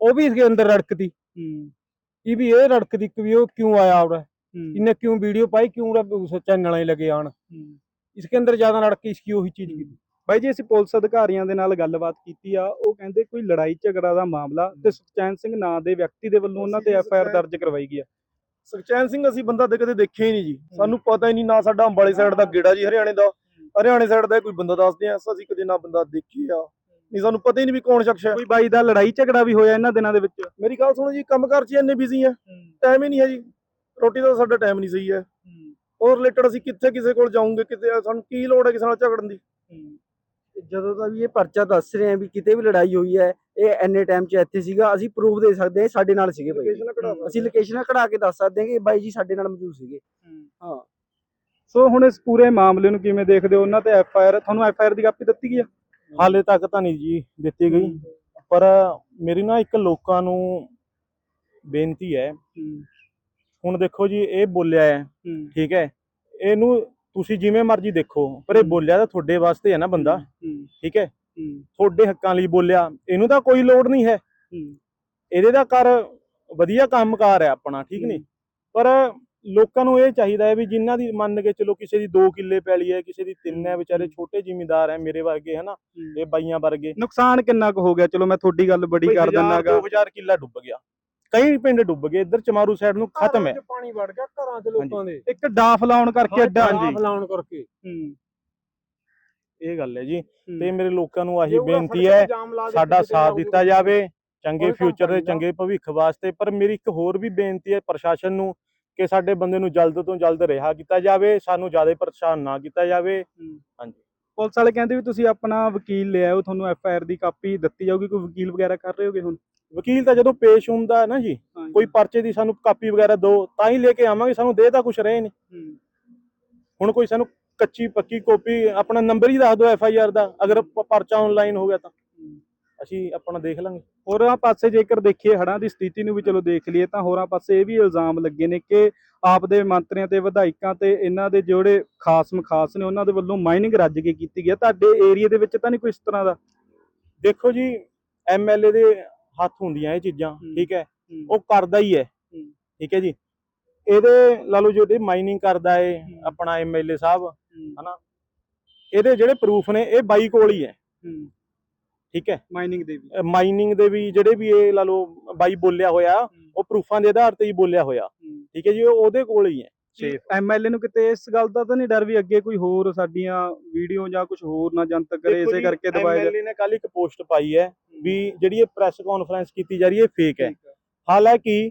ਉਹ ਵੀ ਇਸਕੇ ਅੰਦਰ ਰੜਕਦੀ ਇਹ ਵੀ ਇਹ ਰੜਕਦੀ ਕਿ ਉਹ ਕਿਉਂ ਆਇਆ ਆਵੜਾ ਇਹਨੇ ਕਿਉਂ ਵੀਡੀਓ ਪਾਈ ਕਿਉਂ ਉਸ ਚੈਨਲਾਂ ਹੀ ਲਗੇ ਆਣ? ਇਸਕੇ ਅੰਦਰ ਜ਼ਿਆਦਾ ਰੜਕੀ ਇਸਕੀ ਉਹੀ ਚੀਜ਼ ਕੀਤੀ। ਬਾਈ ਜੀ ਅਸੀਂ ਪੁਲਿਸ ਅਧਿਕਾਰੀਆਂ ਦੇ ਨਾਲ ਗੱਲਬਾਤ ਕੀਤੀ ਆ। ਉਹ ਕਹਿੰਦੇ ਕੋਈ ਲੜਾਈ ਝਗੜਾ ਦਾ ਮਾਮਲਾ ਤੇ ਸੁਖਚੈਨ ਸਿੰਘ ਨਾਂ ਦੇ ਵਿਅਕਤੀ ਦੇ ਵੱਲੋਂ ਉਹਨਾਂ ਤੇ ਐਫ ਦਰਜ ਕਰਵਾਈ ਗਈ ਆ। ਸੁਖਚੈਨ ਸਿੰਘ ਅਸੀਂ ਬੰਦਾ ਤੇ ਕਦੇ ਦੇਖਿਆ ਹੀ ਨਹੀਂ ਜੀ। ਸਾਨੂੰ ਪਤਾ ਹੀ ਨਹੀਂ ਨਾ ਸਾਡਾ ਅੰਬਾਲੇ ਸਾਈਡ ਦਾ ਗੇੜਾ ਜੀ ਹਰਿਆਣੇ ਦਾ। ਹਰਿਆਣੇ ਸਾਈਡ ਦਾ ਕੋਈ ਬੰਦਾ ਦੱਸਦੇ ਆ ਅਸੀਂ ਕਦੇ ਨਾ ਬੰਦਾ ਦੇਖਿਆ ਨਹੀਂ ਸਾਨੂੰ ਪਤਾ ਹੀ ਨਹੀਂ ਵੀ ਕੌਣ ਸ਼ਖਸ ਹੈ ਕੋਈ ਬਾਈ ਦਾ ਲੜਾਈ ਝਗੜਾ ਵੀ ਹੋਇਆ ਇਹਨਾਂ ਦਿਨਾਂ ਦੇ ਵਿੱਚ? ਮੇਰੀ ਗੱਲ ਸੁਣੋ ਜੀ ਕੰਮਕਾਰ 'ਚ ਹੀ ਇੰਨੇ ਬਿਜ਼ੀ ਆ। ਟਾਈਮ ਹੀ ਨਹੀਂ ਹੈ ਜੀ। ਰੋਟੀ ਦਾ ਸਾਡਾ ਟਾਈਮ ਨਹੀਂ ਸਹੀ ਹੈ। ਉਹ ਰਿਲੇਟਡ ਅਸੀਂ ਕਿੱਥੇ ਕਿਸੇ ਕੋਲ ਜਾਊਂਗੇ ਕਿਤੇ ਸਾਨੂੰ ਕੀ ਲੋੜ ਹੈ ਕਿਸੇ ਨਾਲ ਝਗੜਨ ਦੀ? ਜਦੋਂ ਦਾ ਵੀ ਇਹ ਪਰਚਾ ਦੱਸ ਰਹੇ ਆ ਵੀ ਕਿਤੇ ਵੀ ਲੜਾਈ ਹੋਈ ਹੈ ਇਹ ਐਨੇ ਟਾਈਮ 'ਚ ਇੱਥੇ ਸੀਗਾ ਅਸੀਂ ਪ੍ਰੂਫ ਦੇ ਸਕਦੇ ਹਾਂ ਸਾਡੇ ਨਾਲ ਸੀਗੇ ਬਾਈ ਅਸੀਂ ਲੋਕੇਸ਼ਨਾਂ ਕਢਾ ਕੇ ਦੱਸ ਸਕਦੇ ਹਾਂ ਕਿ ਬਾਈ ਜੀ ਸਾਡੇ ਨਾਲ ਮੌਜੂਦ ਸੀਗੇ। ਸੋ ਹੁਣ ਇਸ ਪੂਰੇ ਮਾਮਲੇ ਨੂੰ ਕਿਵੇਂ ਦੇਖਦੇ ਹੋ? ਉਹਨਾਂ ਤੇ ਐਫ ਆਈ ਆਰ ਤੁਹਾਨੂੰ ਐਫ ਆਈ ਆਰ ਦੀ ਕਾਪੀ ਦਿੱਤੀ ਗਈ ਆ? ਹਾਲੇ ਤੱਕ ਤਾਂ ਨਹੀਂ ਜੀ ਦਿੱਤੀ ਗਈ। ਪਰ ਮੇਰੀ ਨਾ ਇੱਕ ਲੋਕਾਂ ਨੂੰ ਬੇਨਤੀ ਹੈ। ਹੁਣ ਦੇਖੋ ਜੀ ਇਹ ਬੋਲਿਆ ਹੈ। ਠੀਕ ਹੈ। ਇਹਨੂੰ ਤੁਸੀਂ ਜਿਵੇਂ ਮਰਜ਼ੀ ਦੇਖੋ ਪਰ ਇਹ ਬੋਲਿਆ ਤਾਂ ਤੁਹਾਡੇ ਵਾਸਤੇ ਹੈ ਨਾ ਬੰਦਾ। ਠੀਕ ਹੈ? ਤੁਹਾਡੇ ਹੱਕਾਂ ਲਈ ਬੋਲਿਆ ਇਹਨੂੰ ਤਾਂ ਕੋਈ ਲੋੜ ਨਹੀਂ ਹੈ। ਇਹਦੇ ਦਾ ਕਰ ਵਧੀਆ ਕੰਮਕਾਰ ਹੈ ਆਪਣਾ ਠੀਕ ਨਹੀਂ? ਪਰ ਲੋਕਾਂ ਨੂੰ ਇਹ ਚਾਹੀਦਾ ਹੈ ਵੀ ਜਿਨ੍ਹਾਂ ਦੀ ਮੰਨ ਕੇ ਚਲੋ ਕਿਸੇ ਦੀ 2 ਕਿੱਲੇ ਪੈਲੀ ਹੈ ਕਿਸੇ ਦੀ 3 ਹੈ ਵਿਚਾਰੇ ਛੋਟੇ ਜ਼ਿਮੀਂਦਾਰ ਹੈ ਮੇਰੇ ਵਰਗੇ ਹਨਾ ਇਹ ਬਾਈਆਂ ਵਰਗੇ। ਨੁਕਸਾਨ ਕਿੰਨਾ ਕੁ ਹੋ ਗਿਆ? ਚਲੋ ਮੈਂ ਤੁਹਾਡੀ ਗੱਲ ਬੜੀ ਕਰ ਦਿੰਨਾਗਾ 2000 ਕਿੱਲਾ ਡੁੱਬ ਗਿਆ। ਕਈ ਪਿੰਡ ਡੁੱਬ ਗਏ ਇੱਧਰ ਚਮਾਰੂ ਸਾਈਡ ਨੂੰ ਖਤਮ ਹੈ। ਘਰਾਂ 'ਚ ਪਾਣੀ ਵੜ ਗਿਆ ਘਰਾਂ 'ਚ ਲੋਕਾਂ ਦੇ। ਇੱਕ ਡਾਫ ਲਾਉਣ ਕਰਕੇ ਅੱਡਾ ਹਾਂਜੀ। ਫਲਾਉਣ ਕਰਕੇ। ਹੂੰ। ਇਹ ਗੱਲ ਹੈ ਜੀ। ਤੇ ਮੇਰੇ ਲੋਕਾਂ ਨੂੰ ਆਹੀ ਬੇਨਤੀ ਹੈ ਸਾਡਾ ਸਾਥ ਦਿੱਤਾ ਜਾਵੇ ਚੰਗੇ ਫਿਊਚਰ ਦੇ। ਚੰਗੇ ਭਵਿੱਖ ਵਾਸਤੇ। ਪਰ ਮੇਰੀ ਇੱਕ ਹੋਰ ਵੀ ਬੇਨਤੀ ਹੈ ਪ੍ਰਸ਼ਾਸਨ ਨੂੰ ਕਿ ਸਾਡੇ ਬੰਦੇ ਨੂੰ ਜਲਦ ਤੋਂ ਜਲਦ ਰਿਹਾ ਕੀਤਾ ਜਾਵੇ ਸਾਨੂੰ ਜ਼ਿਆਦਾ ਪਰੇਸ਼ਾਨ ਨਾ ਕੀਤਾ ਜਾਵੇ। ਪੁਲਿਸ ਵਾਲੇ ਕਹਿੰਦੇ ਵੀ ਤੁਸੀਂ ਆਪਣਾ ਵਕੀਲ ਲਿਆਓ ਤੁਹਾਨੂੰ ਐਫ ਆਈ ਆਰ ਦੀ ਕਾਪੀ ਦਿੱਤੀ ਜਾਊਗੀ। ਕੋਈ ਵਕੀਲ ਵਗੈਰਾ ਕਰ ਰਹੇ ਹੋਗੇ ਹੁਣ? ਵਕੀਲ ਤਾਂ ਜਦੋਂ ਪੇਸ਼ ਹੁੰਦਾ ਹੈ ਨਾ ਜੀ ਕੋਈ ਪਰਚੇ ਦੀ ਸਾਨੂੰ ਕਾਪੀ ਵਗੈਰਾ ਦਿਓ ਤਾਂ ਹੀ ਲੈ ਕੇ ਆਵਾਂਗੇ ਸਾਨੂੰ ਦੇ ਤਾਂ ਕੁਛ ਰਹੇ ਨਹੀਂ। ਹੁਣ ਕੋਈ ਸਾਨੂੰ ਕੱਚੀ ਪੱਕੀ ਕਾਪੀ ਆਪਣਾ ਨੰਬਰ ਹੀ ਦੱਸ ਦਿਓ ਐਫ ਆਈ ਆਰ ਦਾ ਅਗਰ ਪਰਚਾ ਆਨਲਾਈਨ ਹੋ ਗਿਆ ਤਾਂ। ਅਸੀਂ ਆਪਣਾ ਦੇਖ ਲਾਂਗੇ। ਹੋਰਾਂ ਪਾਸੇ ਜੇਕਰ ਦੇਖੀਏ ਹੜ੍ਹਾਂ ਦੀ ਸਥਿਤੀ ਨੂੰ ਵੀ ਚਲੋ ਦੇਖ ਲਈਏ ਤਾਂ ਹੋਰਾਂ ਪਾਸੇ ਇਹ ਵੀ ਇਲਜ਼ਾਮ ਲੱਗੇ ਨੇ ਕਿ ਆਪ ਦੇ ਮੰਤਰੀਆਂ ਤੇ ਵਿਧਾਇਕਾਂ ਤੇ ਇਹਨਾਂ ਦੇ ਜਿਹੜੇ ਖਾਸ ਮਖਾਸ ਨੇ ਉਹਨਾਂ ਦੇ ਵੱਲੋਂ ਮਾਈਨਿੰਗ ਰੱਜ ਕੇ ਕੀਤੀ ਗਈ ਹੈ। ਤੁਹਾਡੇ ਏਰੀਆ ਦੇ ਵਿੱਚ ਤਾਂ ਨਹੀਂ ਕੋਈ ਇਸ ਤਰ੍ਹਾਂ ਦਾ? ਦੇਖੋ ਜੀ ਐਮਐਲਏ ਦੇ ਹੱਥ ਹੁੰਦੀਆਂ ਇਹ ਚੀਜ਼ਾਂ। ਠੀਕ ਹੈ। ਉਹ ਕਰਦਾ ਹੀ ਹੈ। ਠੀਕ ਹੈ ਜੀ? ਇਹਦੇ ਲਾ ਲਓ ਜਿਹੜੇ ਮਾਈਨਿੰਗ ਕਰਦਾ ਏ ਹੂੰ। ਆਪਣਾ ਐਮਐਲਏ ਸਾਹਿਬ ਇਹਦੇ ਜਿਹੜੇ ਪ੍ਰੂਫ ਨੇ ਇਹ ਬਾਈ ਕੋਲ ਹੀ। ਹੈ। ਠੀਕ ਹੈ? ਮਾਈਨਿੰਗ ਦੇ ਵੀ। ਮਾਈਨਿੰਗ ਦੇ ਵੀ ਜਿਹੜੇ ਵੀ ਇਹ ਲਾ ਲਓ ਬਾਈ ਬੋਲਿਆ ਹੋਇਆ ਉਹ ਪ੍ਰੂਫਾਂ ਦੇ ਆਧਾਰ ਤੇ ਹੀ ਬੋਲਿਆ ਹੋਇਆ। ਠੀਕ ਹੈ ਜੀ ਉਹ ਉਹਦੇ ਕੋਲ ਹੀ ਹੈ। ਐਮਐਲਏ ਨੂੰ ਕਿਤੇ ਇਸ ਗੱਲ ਦਾ ਤਾਂ ਨਹੀਂ ਡਰ ਵੀ ਅੱਗੇ ਕੋਈ ਹੋਰ ਸਾਡੀਆਂ ਵੀਡੀਓ ਜਾਂ ਕੁਝ ਹੋਰ ਨਾ ਜਨਤਕ ਕਰੇ ਇਸੇ ਕਰਕੇ ਦਬਾਇਆ ਐਮਐਲਏ ਨੇ ਕੱਲ ਇੱਕ ਪੋਸਟ ਪਾਈ ਹੈ ਵੀ ਜਿਹੜੀ ਇਹ ਪ੍ਰੈਸ ਕਾਨਫਰੰਸ ਕੀਤੀ ਜਾ ਰਹੀ ਹੈ ਫੇਕ ਹੈ। ਹਾਲਾਂਕਿ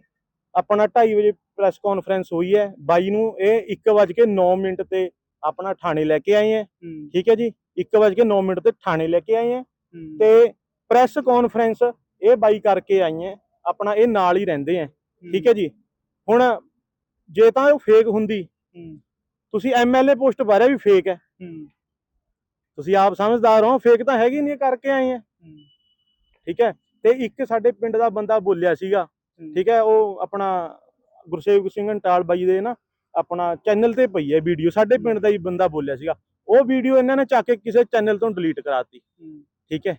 ਆਪਣਾ 2:30 ਵਜੇ ਪ੍ਰੈਸ ਕਾਨਫਰੰਸ ਹੋਈ ਹੈ ਬਾਈ ਨੂੰ ਇਹ 1:09 ਮਿੰਟ ਤੇ ਆਪਣਾ ਥਾਣੇ ਲੈ ਕੇ ਆਏ ਹੈ। ਠੀਕ ਹੈ ਜੀ 1:09 ਮਿੰਟ ਤੇ ਥਾਣੇ ਲੈ ਕੇ ਆਏ ਹੂੰ, ਤੇ ਪ੍ਰੈਸ ਕਾਨਫਰੰਸ ਇਹ ਬਾਈ ਕਰਕੇ ਆਈ ਹੈ ਆਪਣਾ ਇਹ ਨਾਲ ਹੀ ਰਹਿੰਦੇ ਹੈ। ਠੀਕ ਹੈ ਜੀ? ਹੁਣ ਜੇ ਤਾਂ ਉਹ ਫੇਕ ਹੁੰਦੀ ਤੁਸੀਂ ਐਮਐਲਏ ਪੋਸਟ ਬਾਰੇ ਵੀ ਫੇਕ ਹੈ। ਤੁਸੀਂ ਆਪ ਸਮਝਦਾਰ ਹੋ ਫੇਕ ਤਾਂ ਹੈਗੀ ਨਹੀਂ ਕਰਕੇ ਆਏ ਹੂੰ, ਠੀਕ ਹੈ? ਤੇ ਇੱਕ ਸਾਡੇ ਪਿੰਡ ਦਾ ਬੰਦਾ ਬੋਲਿਆ ਸੀਗਾ ਠੀਕ ਹੈ? ਉਹ ਆਪਣਾ ਗੁਰਸੇਵਕ ਸਿੰਘ ਅੰਟਾਲ ਬਾਈ ਦੇ ਨਾ ਆਪਣਾ ਚੈਨਲ ਤੇ ਪਈ ਹੈ ਵੀਡੀਓ ਸਾਡੇ ਪਿੰਡ ਦਾ ਹੀ ਬੰਦਾ ਬੋਲਿਆ ਸੀਗਾ। ਉਹ ਵੀਡੀਓ ਇਹਨਾਂ ਨੇ ਚੱਕ ਕੇ ਕਿਸੇ ਚੈਨਲ ਤੋਂ ਡਿਲੀਟ ਕਰਾਤੀ। ਠੀਕ ਹੈ?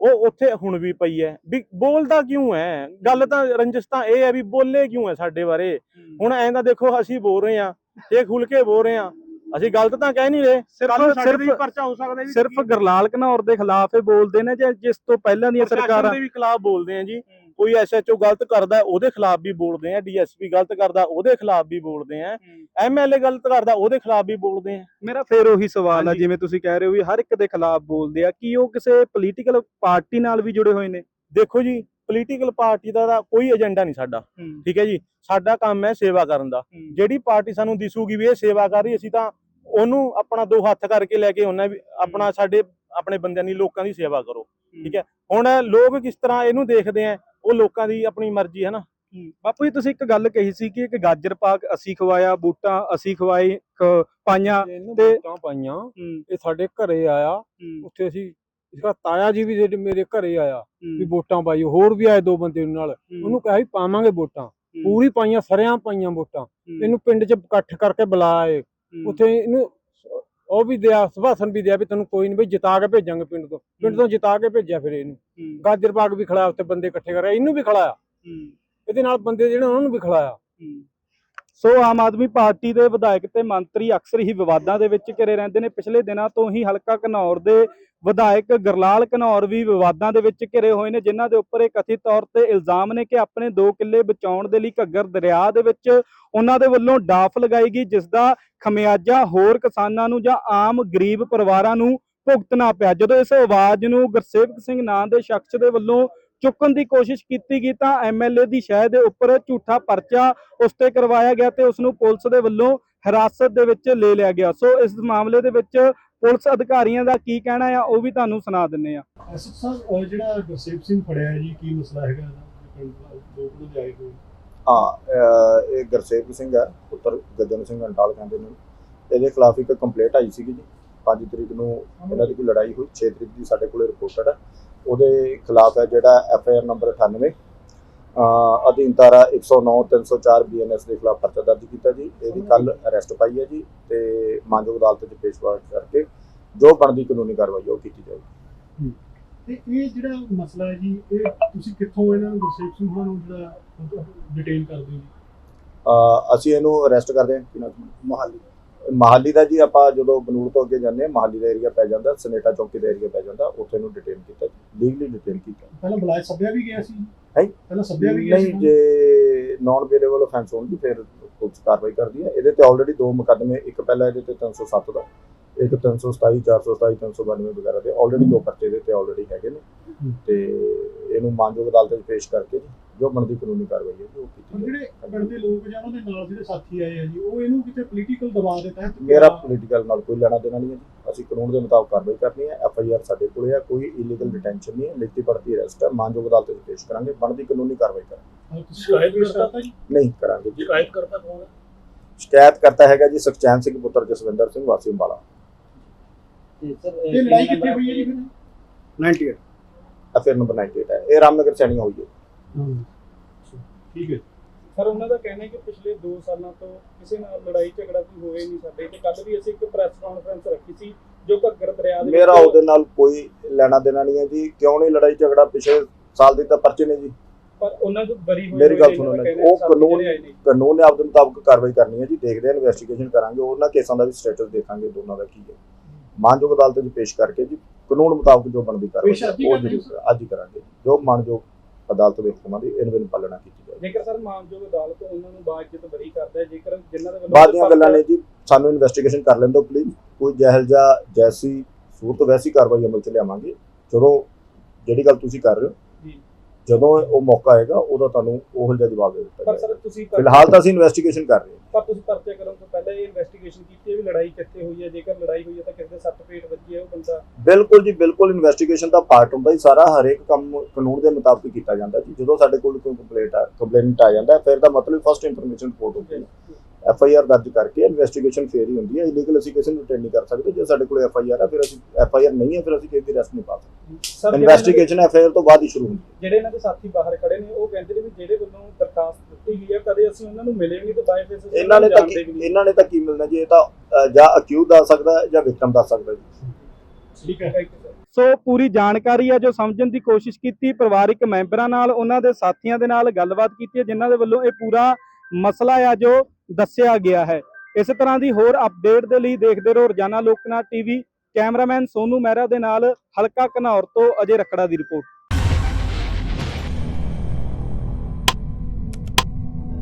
ਉਹ ਉੱਥੇ ਹੁਣ ਵੀ ਪਈ ਹੈ। ਵੀ ਬੋਲਦਾ ਕਿਉਂ ਹੈ? ਗੱਲ ਤਾਂ ਰੰਜਿਸ਼ ਤਾਂ ਇਹ ਹੈ ਵੀ ਬੋਲੇ ਕਿਉਂ ਹੈ ਸਾਡੇ ਬਾਰੇ? ਹੁਣ ਐਂ ਤਾਂ ਦੇਖੋ ਅਸੀਂ ਬੋਲ ਰਹੇ ਹਾਂ ਇਹ ਖੁੱਲ ਕੇ ਬੋਲ ਰਹੇ ਹਾਂ ਅਸੀਂ ਗਲਤ ਤਾਂ ਕਹਿ ਨਹੀਂ ਰਹੇ। ਸਿਰਫ ਸਿਰਫ ਪਰਚਾ ਹੋ ਸਕਦਾ ਸਿਰਫ ਗਰਲਾਲ ਘਨੌਰ ਦੇ ਖਿਲਾਫ ਇਹ ਬੋਲਦੇ ਨੇ ਜਾਂ ਜਿਸ ਤੋਂ ਪਹਿਲਾਂ ਦੀਆਂ ਸਰਕਾਰਾਂ ਦੇ ਵੀ ਖਿਲਾਫ ਬੋਲਦੇ ਆ ਜੀ। ਕੋਈ ਐਸਐਚਓ ਗਲਤ ਕਰਦਾ ਉਹਦੇ ਖਿਲਾਫ ਵੀ ਬੋਲਦੇ ਆ ਡੀਐਸਪੀ ਗਲਤ ਕਰਦਾ ਉਹਦੇ ਖਿਲਾਫ ਵੀ ਬੋਲਦੇ ਆ ਐਮਐਲਏ ਗਲਤ ਕਰਦਾ ਉਹਦੇ ਖਿਲਾਫ ਵੀ ਬੋਲਦੇ ਆ। ਮੇਰਾ ਫੇਰ ਉਹੀ ਸਵਾਲ ਆ। ਜਿਵੇਂ ਤੁਸੀਂ ਕਹਿ ਰਹੇ ਹੋ ਵੀ ਹਰ ਇੱਕ ਦੇ ਖਿਲਾਫ ਬੋਲਦੇ ਆ ਕੀ ਉਹ ਕਿਸੇ ਪੋਲੀਟੀਕਲ ਪਾਰਟੀ ਨਾਲ ਵੀ ਜੁੜੇ ਹੋਏ ਨੇ? ਦੇਖੋ ਜੀ ਪੋਲੀਟੀਕਲ ਪਾਰਟੀ ਦਾ ਕੋਈ ਏਜੰਡਾ ਨਹੀਂ ਸਾਡਾ ਠੀਕ ਹੈ ਜੀ? ਸਾਡਾ ਕੰਮ ਹੈ ਸੇਵਾ ਕਰਨ ਦਾ। ਜਿਹੜੀ ਪਾਰਟੀ ਸਾਨੂੰ ਦਿਸੂਗੀ ਵੀ ਇਹ ਸੇਵਾ ਕਰ ਰਹੀ ਅਸੀਂ ਤਾਂ ਉਹਨੂੰ ਆਪਣਾ ਦੋ ਹੱਥ ਕਰਕੇ ਲੈ ਕੇ ਉਹਨਾਂ ਵੀ ਆਪਣਾ ਸਾਡੇ ਆਪਣੇ ਬੰਦਿਆਂ ਦੀ ਲੋਕਾਂ ਦੀ ਸੇਵਾ ਕਰੋ। ਠੀਕ ਹੈ? ਹੁਣ ਲੋਕ ਕਿਸ ਤਰ੍ਹਾਂ ਇਹਨੂੰ ਦੇਖਦੇ ਆ? ਉਹ ਲੋਕਾਂ ਦੀ ਆਪਣੀ ਮਰਜ਼ੀ ਹੈ ਨਾ। ਬਾਪੂ ਜੀ ਤੁਸੀਂ ਇੱਕ ਗੱਲ ਕਹੀ ਸੀ ਕਿ ਇੱਕ ਗਾਜਰ ਪਾਕ ਅਸੀਂ ਖਵਾਇਆ ਬੂਟਾਂ ਅਸੀਂ ਖਵਾਈ ਪਾਈਆਂ ਤੇ- ਪਾਈਆਂ ਇਹ ਸਾਡੇ ਘਰੇ ਆਇਆ। ਉੱਥੇ ਅਸੀਂ ਇਸਦਾ ਤਾਇਆ ਜੀ ਵੀ ਜਿਹੜੇ ਮੇਰੇ ਘਰੇ ਆਇਆ ਵੀ ਵੋਟਾਂ ਪਾਈ ਹੋਰ ਵੀ ਆਏ ਦੋ ਬੰਦੇ ਉਹਨਾਂ ਨਾਲ। ਉਹਨੂੰ ਕਿਹਾ ਵੀ ਪਾਵਾਂਗੇ ਵੋਟਾਂ ਪੂਰੀ ਪਾਈਆਂ ਸਰਿਆਂ ਪਾਈਆਂ ਵੋਟਾਂ ਇਹਨੂੰ ਪਿੰਡ 'ਚ ਇਕੱਠ ਕਰਕੇ ਬੁਲਾਏ ਉੱਥੇ ਇਹਨੂੰ ਉਹ ਵੀ ਦਿਆ ਸਭਾਸਨ ਵੀ ਦਿਆ ਵੀ ਤੈਨੂੰ ਕੋਈ ਨਹੀਂ ਬਈ ਜਿਤਾ ਕੇ ਭੇਜਾਂਗੇ ਪਿੰਡ ਤੋਂ। ਪਿੰਡ ਤੋਂ ਜਿਤਾ ਕੇ ਭੇਜਿਆ ਫਿਰ ਇਹਨੂੰ। ਗਾਜਰ ਬਾਗ ਵੀ ਖੜਾ ਉੱਥੇ ਬੰਦੇ ਇਕੱਠੇ ਕਰਿਆ ਇਹਨੂੰ ਵੀ ਖੜਾਇਆ ਹੂੰ, ਇਹਦੇ ਨਾਲ ਬੰਦੇ ਜਿਹੜੇ ਉਹਨਾਂ ਨੂੰ ਵੀ ਖਿਲਾਇਆ। ਸੋ ਆਮ ਆਦਮੀ ਪਾਰਟੀ ਦੇ ਵਿਧਾਇਕ ਤੇ ਮੰਤਰੀ ਅਕਸਰ ਹੀ ਵਿਵਾਦਾਂ ਦੇ ਵਿੱਚ ਘਿਰੇ ਰਹਿੰਦੇ ਨੇ। ਪਿਛਲੇ ਦਿਨਾਂ ਤੋਂ ਹੀ ਹਲਕਾ ਘਨੌਰ ਦੇ ਵਿਧਾਇਕ ਗਰਲਾਲ ਘਨੌਰ ਵੀ ਵਿਵਾਦਾਂ ਦੇ ਵਿੱਚ ਘਿਰੇ ਹੋਏ ਨੇ, ਜਿਨ੍ਹਾਂ ਦੇ ਉੱਪਰ ਇਹ ਕਥਿਤ ਤੌਰ ਤੇ ਇਲਜ਼ਾਮ ਨੇ ਕਿ ਆਪਣੇ 2 ਕਿੱਲੇ ਬਚਾਉਣ ਦੇ ਲਈ ਘੱਗਰ ਦਰਿਆ ਦੇ ਵਿੱਚ ਉਹਨਾਂ ਦੇ ਵੱਲੋਂ ਡਾਫ ਲਗਾਈ ਗਈ ਜਿਸ ਦਾ ਖਮਿਆਜਾ ਹੋਰ ਕਿਸਾਨਾਂ ਨੂੰ ਜਾਂ ਆਮ ਗਰੀਬ ਪਰਿਵਾਰਾਂ ਨੂੰ ਭੁਗਤਣਾ ਪਿਆ। ਜਦੋਂ ਇਸ ਆਵਾਜ਼ ਨੂੰ ਗੁਰਸੇਵਕ ਸਿੰਘ ਨਾਂ ਦੇ ਸ਼ਖਸ ਦੇ ਵੱਲੋਂ ਚੁੱਕਣ ਦੀ ਕੋਸ਼ਿਸ਼ ਕੀਤੀ ਗਈ, ਤਾਂ ਐਮਐਲਏ ਦੀ ਸ਼ਹਿ ਦੇ ਉੱਪਰ ਝੂਠਾ ਪਰਚਾ ਉਸ ਤੇ ਕਰਵਾਇਆ ਗਿਆ ਤੇ ਉਸ ਨੂੰ ਪੁਲਿਸ ਦੇ ਵੱਲੋਂ ਹਿਰਾਸਤ ਦੇ ਵਿੱਚ ਲੈ ਲਿਆ ਗਿਆ। ਸੋ ਇਸ ਮਾਮਲੇ ਦੇ ਵਿੱਚ ਪੁਲਿਸ ਅਧਿਕਾਰੀਆਂ ਦਾ ਕੀ ਕਹਿਣਾ ਆ ਉਹ ਵੀ ਤੁਹਾਨੂੰ ਸੁਣਾ ਦਿੰਨੇ ਆ। ਐਸਐਸ ਅਹ ਜਿਹੜਾ ਗੁਰਸੇਵ ਸਿੰਘ ਫੜਿਆ ਜੀ ਕੀ ਮਸਲਾ ਹੈਗਾ ਲੋਕ ਨੂੰ ਜਾਏ ਹੋਏ। ਹਾਂ ਇਹ ਗੁਰਸੇਵਕ ਸਿੰਘ ਹੈ ਪੁੱਤਰ ਗੱਜਨ ਸਿੰਘ ਅੰਟਾਲ ਕਹਿੰਦੇ ਨੇ। ਇਹਦੇ ਖਿਲਾਫ ਇੱਕ ਕੰਪਲੇਂਟ ਆਈ ਸੀਗੀ ਜੀ 5 ਤਰੀਕ ਨੂੰ ਇਹਨਾਂ ਦੀ ਕੋਈ ਲੜਾਈ ਹੋਈ 6 ਤਰੀਕ ਦੀ ਸਾਡੇ ਕੋਲੇ ਰਿਪੋਰਟਡ ਹੈ ਉਹਦੇ ਖਿਲਾਫ ਹੈ ਜਿਹੜਾ ਐਫ ਆਈ ਆਰ ਨੰਬਰ 98 ਅਹ ਅਧੀਨ ਧਾਰਾ 109 304 ਬੀਐਨਐਸ ਦੇ ਖਿਲਾਫ ਪਰਚਾ ਦਰਜ ਕੀਤਾ ਜੀ। ਇਹਦੀ ਕੱਲ ਅਰੈਸਟ ਪਾਈ ਹੈ ਜੀ ਤੇ ਮਾਨਯੋਗ ਅਦਾਲਤ 'ਚ ਪੇਸ਼ਵਾਰ ਕਰਕੇ ਜੋ ਬਣਦੀ ਕਾਨੂੰਨੀ ਕਾਰਵਾਈ ਉਹ ਕੀਤੀ ਜਾਏਗੀ। ਤੇ ਇਹ ਜਿਹੜਾ ਮਸਲਾ ਹੈ ਜੀ ਇਹ ਤੁਸੀਂ ਕਿੱਥੋਂ ਇਹਨਾਂ ਨੂੰ ਗੁਰਸੇਵ ਸਿੰਘ ਹੋਣਾ ਨੂੰ ਜਿਹੜਾ ਡਿਟੇਨ ਕਰਦੇ ਹੋ ਜੀ? ਅਹ ਅਸੀਂ ਇਹਨੂੰ ਅਰੈਸਟ ਕਰਦੇ ਹਾਂ ਕਿ ਮੋਹਾਲੀ। ਮੋਹਾਲੀ ਦਾ ਜੀ ਆਪਾਂ ਜਦੋਂ ਬਨੂੜ ਤੋਂ ਅੱਗੇ ਜਾਂਦੇ ਹਾਂ ਮੋਹਾਲੀ ਦਾ ਏਰੀਆ ਪੈ ਜਾਂਦਾ ਸਨੇਟਾ ਚੌਕੀ ਦਾ ਏਰੀਆ ਪੈ ਜਾਂਦਾ ਉੱਥੇ ਇਹਨੂੰ ਡਿਟੇਨ ਕੀਤਾ ਲੀਗਲੀ ਡਿਟੇਨ ਕੀਤਾ। ਪਹਿਲਾਂ ਬੁਲਾਇਆ ਸੱਦਿਆ ਵੀ ਗਿਆ ਸੀ? ਹੈਂ? ਪਹਿਲਾਂ ਸੱਦਿਆ ਵੀ ਗਿਆ ਸੀ ਨਹੀਂ ਜੇ ਨਾਨ ਅਵੇਲੇਬਲ ਅਫੈਂਸ ਹੋਣ ਦੀ ਫਿਰ ਪੁਲਿਸ ਕਾਰਵਾਈ ਕਰਦੀ ਹੈ। ਇਹਦੇ ਤੇ ਆਲਰੇਡੀ ਦੋ ਮੁਕੱਦਮੇ ਇੱਕ ਪਹਿਲਾ ਇਹਦੇ ਤੇ 307 ਦਾ ਇੱਕ 327 427 392 ਵਗੈਰਾ ਦੇ ਆਲਰੇਡੀ ਦੋ ਪਰਚੇ ਇਹਦੇ ਤੇ ਆਲਰੇਡੀ ਹੈਗੇ ਨੇ। ਤੇ ਇਹਨੂੰ ਮਾਨਯੋਗ ਅਦਾਲਤ ਵਿੱਚ ਪੇਸ਼ ਕਰਕੇ ਜੋ ਬਣਦੀ ਕਾਨੂੰਨੀ ਕਾਰਵਾਈ ਹੈ ਜੀ ਉਹ ਕੀਤੀ ਜਿਹੜੇ ਪਿੰਡ ਦੇ ਲੋਕ ਜਾਂ ਉਹਨਾਂ ਦੇ ਨਾਲ ਜਿਹੜੇ ਸਾਥੀ ਆਏ ਆ ਜੀ ਉਹ ਇਹਨੂੰ ਕਿਤੇ ਪੋਲੀਟੀਕਲ ਦਬਾਅ ਦੇ ਤਹਿਤ ਮੇਰਾ ਪੋਲੀਟੀਕਲ ਨਾਲ ਕੋਈ ਲੈਣਾ ਦੇਣਾ ਨਹੀਂ ਹੈ ਜੀ। ਅਸੀਂ ਕਾਨੂੰਨ ਦੇ ਮੁਤਾਬਕ ਕਾਰਵਾਈ ਕਰਨੀ ਹੈ। ਐਫ ਆਈ ਆਰ ਸਾਡੇ ਕੋਲੇ ਹੈ ਕੋਈ ਇਲੀਗਲ ਡਿਟੈਂਸ਼ਨ ਨਹੀਂ ਹੈ। ਲਿਖਤੀ ਪੜਤੀ ਅਰੈਸਟ ਹੈ। ਮਾਨਯੋਗ ਅਦਾਲਤ ਵਿੱਚ ਪੇਸ਼ ਕਰਾਂਗੇ। ਬਣਦੀ ਕਾਨੂੰਨੀ ਕਾਰਵਾਈ ਕਰਾਂਗੇ। ਸ਼ਿਕਾਇਤ ਕਰਤਾ ਜੀ? ਨਹੀਂ ਕਰਾਂਗੇ ਜੀ। ਸ਼ਿਕਾਇਤ ਕਰਤਾ ਕੌਣ ਹੈ? ਸ਼ਿਕਾਇਤ ਕਰਤਾ ਹੈਗਾ ਜੀ ਸੁਖਚੈਨ ਸਿੰਘ ਪੁੱਤਰ ਜਸਵਿੰਦਰ ਸਿੰਘ ਵਾਸੀ ਅੰਬਾਲਾ। ਇਹ ਲੜਾਈ ਕਿੱਥੇ ਹੋਈ ਹੈ ਜੀ ਫਿਰ? 98 ਐਫ ਆਰ ਨੰਬਰ 98 ਹੈ। ਇਹ ਰਾਮਨਗਰ ਸੈਣੀ ਹੋਈ ਹੈ। ਠੀਕ ਹੈ ਸਰ ਉਹਨਾਂ ਦਾ ਕਹਿਣਾ ਹੈ ਕਿ ਪਿਛਲੇ 2 ਸਾਲਾਂ ਤੋਂ ਕਿਸੇ ਨਾਲ ਲੜਾਈ ਝਗੜਾ ਕੋਈ ਹੋਇਆ ਨਹੀਂ ਸਾਡੇ ਤੇ। ਕੱਲ ਵੀ ਅਸੀਂ ਇੱਕ ਪ੍ਰੈਸ ਕਾਨਫਰੰਸ ਰੱਖੀ ਸੀ ਜੋ ਘੱਗਰ ਦਰਿਆ ਦੇ ਮੇਰਾ ਉਹਦੇ ਨਾਲ ਕੋਈ ਲੈਣਾ ਦੇਣਾ ਨਹੀਂ ਹੈ ਜੀ। ਕਿਉਂ ਨਹੀਂ ਲੜਾਈ ਝਗੜਾ ਪਿਛਲੇ ਸਾਲ ਦੀ ਤਾਂ ਪਰਚੇ ਨੇ ਜੀ? ਪਰ ਉਹਨਾਂ ਤੋਂ ਬਰੀ ਹੋਈ ਮੇਰੀ ਗੱਲ ਸੁਣੋ ਇਹਨਾਂ ਨਾ, ਉਹ ਕਾਨੂੰਨ- ਨੇ। ਕਾਨੂੰਨ ਨੇ ਆਪਦੇ ਮੁਤਾਬਕ ਕਾਰਵਾਈ ਕਰਨੀ ਹੈ ਜੀ ਦੇਖਦੇ ਹਾਂ ਇਨਵੈਸਟੀਗੇਸ਼ਨ ਕਰਾਂਗੇ ਉਹਨਾਂ ਕੇਸਾਂ ਦਾ ਵੀ ਸਟੇਟਸ ਦੇਖਾਂਗੇ ਦੋਨਾਂ ਦਾ ਕੀ ਹੈ। ਮਾਨਯੋਗ ਅਦਾਲਤ ਵਿੱਚ ਪੇਸ਼ ਕਰਕੇ ਜੀ ਕਾਨੂੰਨ ਮੁਤਾਬਕ ਜੋ ਬਣਦੀ ਕਾਰਵਾਈ ਉਹ ਅੱਜ ਕਰਾਂਗੇ ਜੋ। ਮਾਨਯੋਗ ਅਦਾਲਤ ਦੇ ਹੁਕਮਾਂ ਦੀ ਇਨਵਿਨ ਪਾਲਣਾ ਕੀਤੀ ਜਾਏ ਜੇਕਰ ਸਰ ਮਾਨਯੋਗ ਅਦਾਲਤ ਉਹਨਾਂ ਨੂੰ ਬਾਅਦ ਬਰੀ ਕਰਦਾ ਹੈ ਜੇਕਰ ਜਿਨ੍ਹਾਂ ਦੇ ਵੱਲੋਂ ਬਾਅਦ ਦੀਆਂ ਗੱਲਾਂ ਨੇ ਜੀ ਸਾਨੂੰ ਇਨਵੈਸਟੀਗੇਸ਼ਨ ਕਰ ਲੈਣ ਦਿਓ ਪਲੀਜ਼ ਕੋਈ ਜਹਿਲ ਜਾਂ ਜੈਸੀ ਸੂਰਤ ਵੈਸੀ ਕਾਰਵਾਈ ਅਮਲ ਚ ਲਿਆਵਾਂਗੇ। ਜਦੋਂ ਜਿਹੜੀ ਗੱਲ ਤੁਸੀਂ ਕਰ ਰਹੇ ਹੋ। ਜਦੋਂ ਉਹ ਮੌਕਾ ਆਏਗਾ ਉਹਦਾ ਤੁਹਾਨੂੰ ਉਹ ਜਿਹਾ ਜਵਾਬ ਦੇ ਦਿੱਤਾ ਪਰ ਜਾਏਗਾ। ਸਰ ਤੁਸੀਂ ਪਰ- ਫਿਲਹਾਲ ਤਾਂ ਅਸੀਂ ਇਨਵੈਸਟੀਗੇਸ਼ਨ ਕਰ ਰਹੇ ਹਾਂ। ਪਰ ਤੁਸੀਂ ਪਰਚੇ ਕਰਨ ਤੋਂ ਪਹਿਲਾਂ ਇਹ ਇਨਵੈਸਟੀਗੇਸ਼ਨ ਕੀਤੀ ਹੈ ਵੀ ਲੜਾਈ ਕਿੱਥੇ ਹੋਈ ਹੈ? ਜੇਕਰ ਲੜਾਈ ਹੋਈ ਹੈ ਤਾਂ ਕਿਸੇ ਦੇ ਸੱਟ ਪੇਟ ਵੱਜੀ ਹੈ ਉਹ ਬੰਦਾ? ਬਿਲਕੁਲ ਜੀ ਬਿਲਕੁਲ ਇਨਵੈਸਟੀਗੇਸ਼ਨ ਦਾ ਪਾਰਟ ਹੁੰਦਾ ਹੀ ਸਾਰਾ ਹਰੇਕ ਕੰਮ ਕਾਨੂੰਨ ਦੇ ਮੁਤਾਬਕ ਕੀਤਾ ਜਾਂਦਾ ਜੀ। ਜਦੋਂ ਸਾਡੇ ਕੋਲ ਕੋਈ ਕੰਪਲੇਂਟ ਆ ਕੰਪਲੇਂਟ ਆ ਜਾਂਦਾ ਫਿਰ ਦਾ ਮਤਲਬ ਫਸਟ ਇਨਫੋਰਮੇਸ਼ਨ ਰਿਪੋਰਟ ਹੁੰਦੀ ਹੈ। ਐਫ ਆਈ ਆਰ ਦਰਜ ਕਰਕੇ ਇਨਵੈਸਟੀਗੇਸ਼ਨ ਫੇਰ ਹੀ ਹੁੰਦੀ ਹੈ। ਇਲੀਗਲ ਅਸੀਂ ਕਿਸੇ ਨੂੰ ਰਿਟੇਨ ਨਹੀਂ ਕਰ ਸਕਦੇ। ਜੇ ਸਾਡੇ ਕੋਲ ਐਫ ਆਈ ਆਰ ਹੈ ਫਿਰ ਅਸੀਂ ਐਫ ਆਈ ਆਰ ਨਹੀਂ ਹੈ ਫਿਰ ਅਸੀਂ ਕਿਸੇ ਦੀ ਅਰੈਸਟ ਨਹੀਂ ਪਾ ਸਕਦੇ। ਇਨਵੈਸਟੀਗੇਸ਼ਨ ਐਫ ਆਈ ਆਰ ਤੋਂ ਬਾਅਦ ਹੀ ਸ਼ੁਰੂ ਹੁੰਦੀ ਹੈ। ਜਿਹੜੇ ਇਹਨਾਂ ਦੇ ਸਾਥੀ ਬਾਹਰ ਖੜੇ ਨੇ ਉਹ ਕਹਿੰਦੇ ਨੇ ਵੀ ਜਿਹੜੇ ਵੱਲੋਂ ਦਰਖਾਸਤ ਦਿੱਤੀ ਗਈ ਹੈ ਕਦੇ ਅਸੀਂ ਉਹਨਾਂ ਨੂੰ ਮਿਲੇ ਵੀ ਤੇ ਬਾਈ ਫੇਸ ਇਹਨਾਂ ਨੇ ਤਾਂ ਕੀ- ਇਹਨਾਂ ਨੇ ਤਾਂ ਕੀ ਮਿਲਣਾ ਜੀ? ਇਹ ਤਾਂ ਅ, ਜਾਂ ਅਕਿਊਜ਼ ਦੱਸ ਸਕਦਾ ਹੈ ਜਾਂ ਵਿਕਟਮ ਦੱਸ ਸਕਦਾ ਜੀ। ਠੀਕ ਹੈ। ਸੋ ਪੂਰੀ ਜਾਣਕਾਰੀ ਹੈ ਜੋ ਸਮਝਣ ਦੀ ਕੋਸ਼ਿਸ਼ ਕੀਤੀ ਪਰਿਵਾਰਿਕ ਮੈਂਬਰਾਂ ਨਾਲ ਉਹਨਾਂ ਦੇ ਸਾਥੀਆਂ ਦੇ ਨਾਲ ਗੱਲਬਾਤ ਕੀਤੀ ਹੈ ਜਿਨ੍ਹਾਂ ਦੇ ਵੱਲੋਂ ਇਹ ਪੂਰਾ ਮਸਲਾ ਆ ਜੋ ਦੱਸਿਆ ਗਿਆ ਹੈ। ਇਸੇ ਤਰ੍ਹਾਂ ਦੀ ਹੋਰ ਅਪਡੇਟ ਦੇ ਲਈ ਦੇਖਦੇ ਰਹੋ ਰੋਜ਼ਾਨਾ ਲੋਕਨਾਥ ਟੀਵੀ ਕੈਮਰਾਮੈਨ ਸੋਨੂ ਮਹਿਰਾ ਦੇ ਨਾਲ ਹਲਕਾ ਘਨੌਰ ਤੋਂ ਅਜੇ ਰਖੜਾ ਦੀ ਰਿਪੋਰਟ।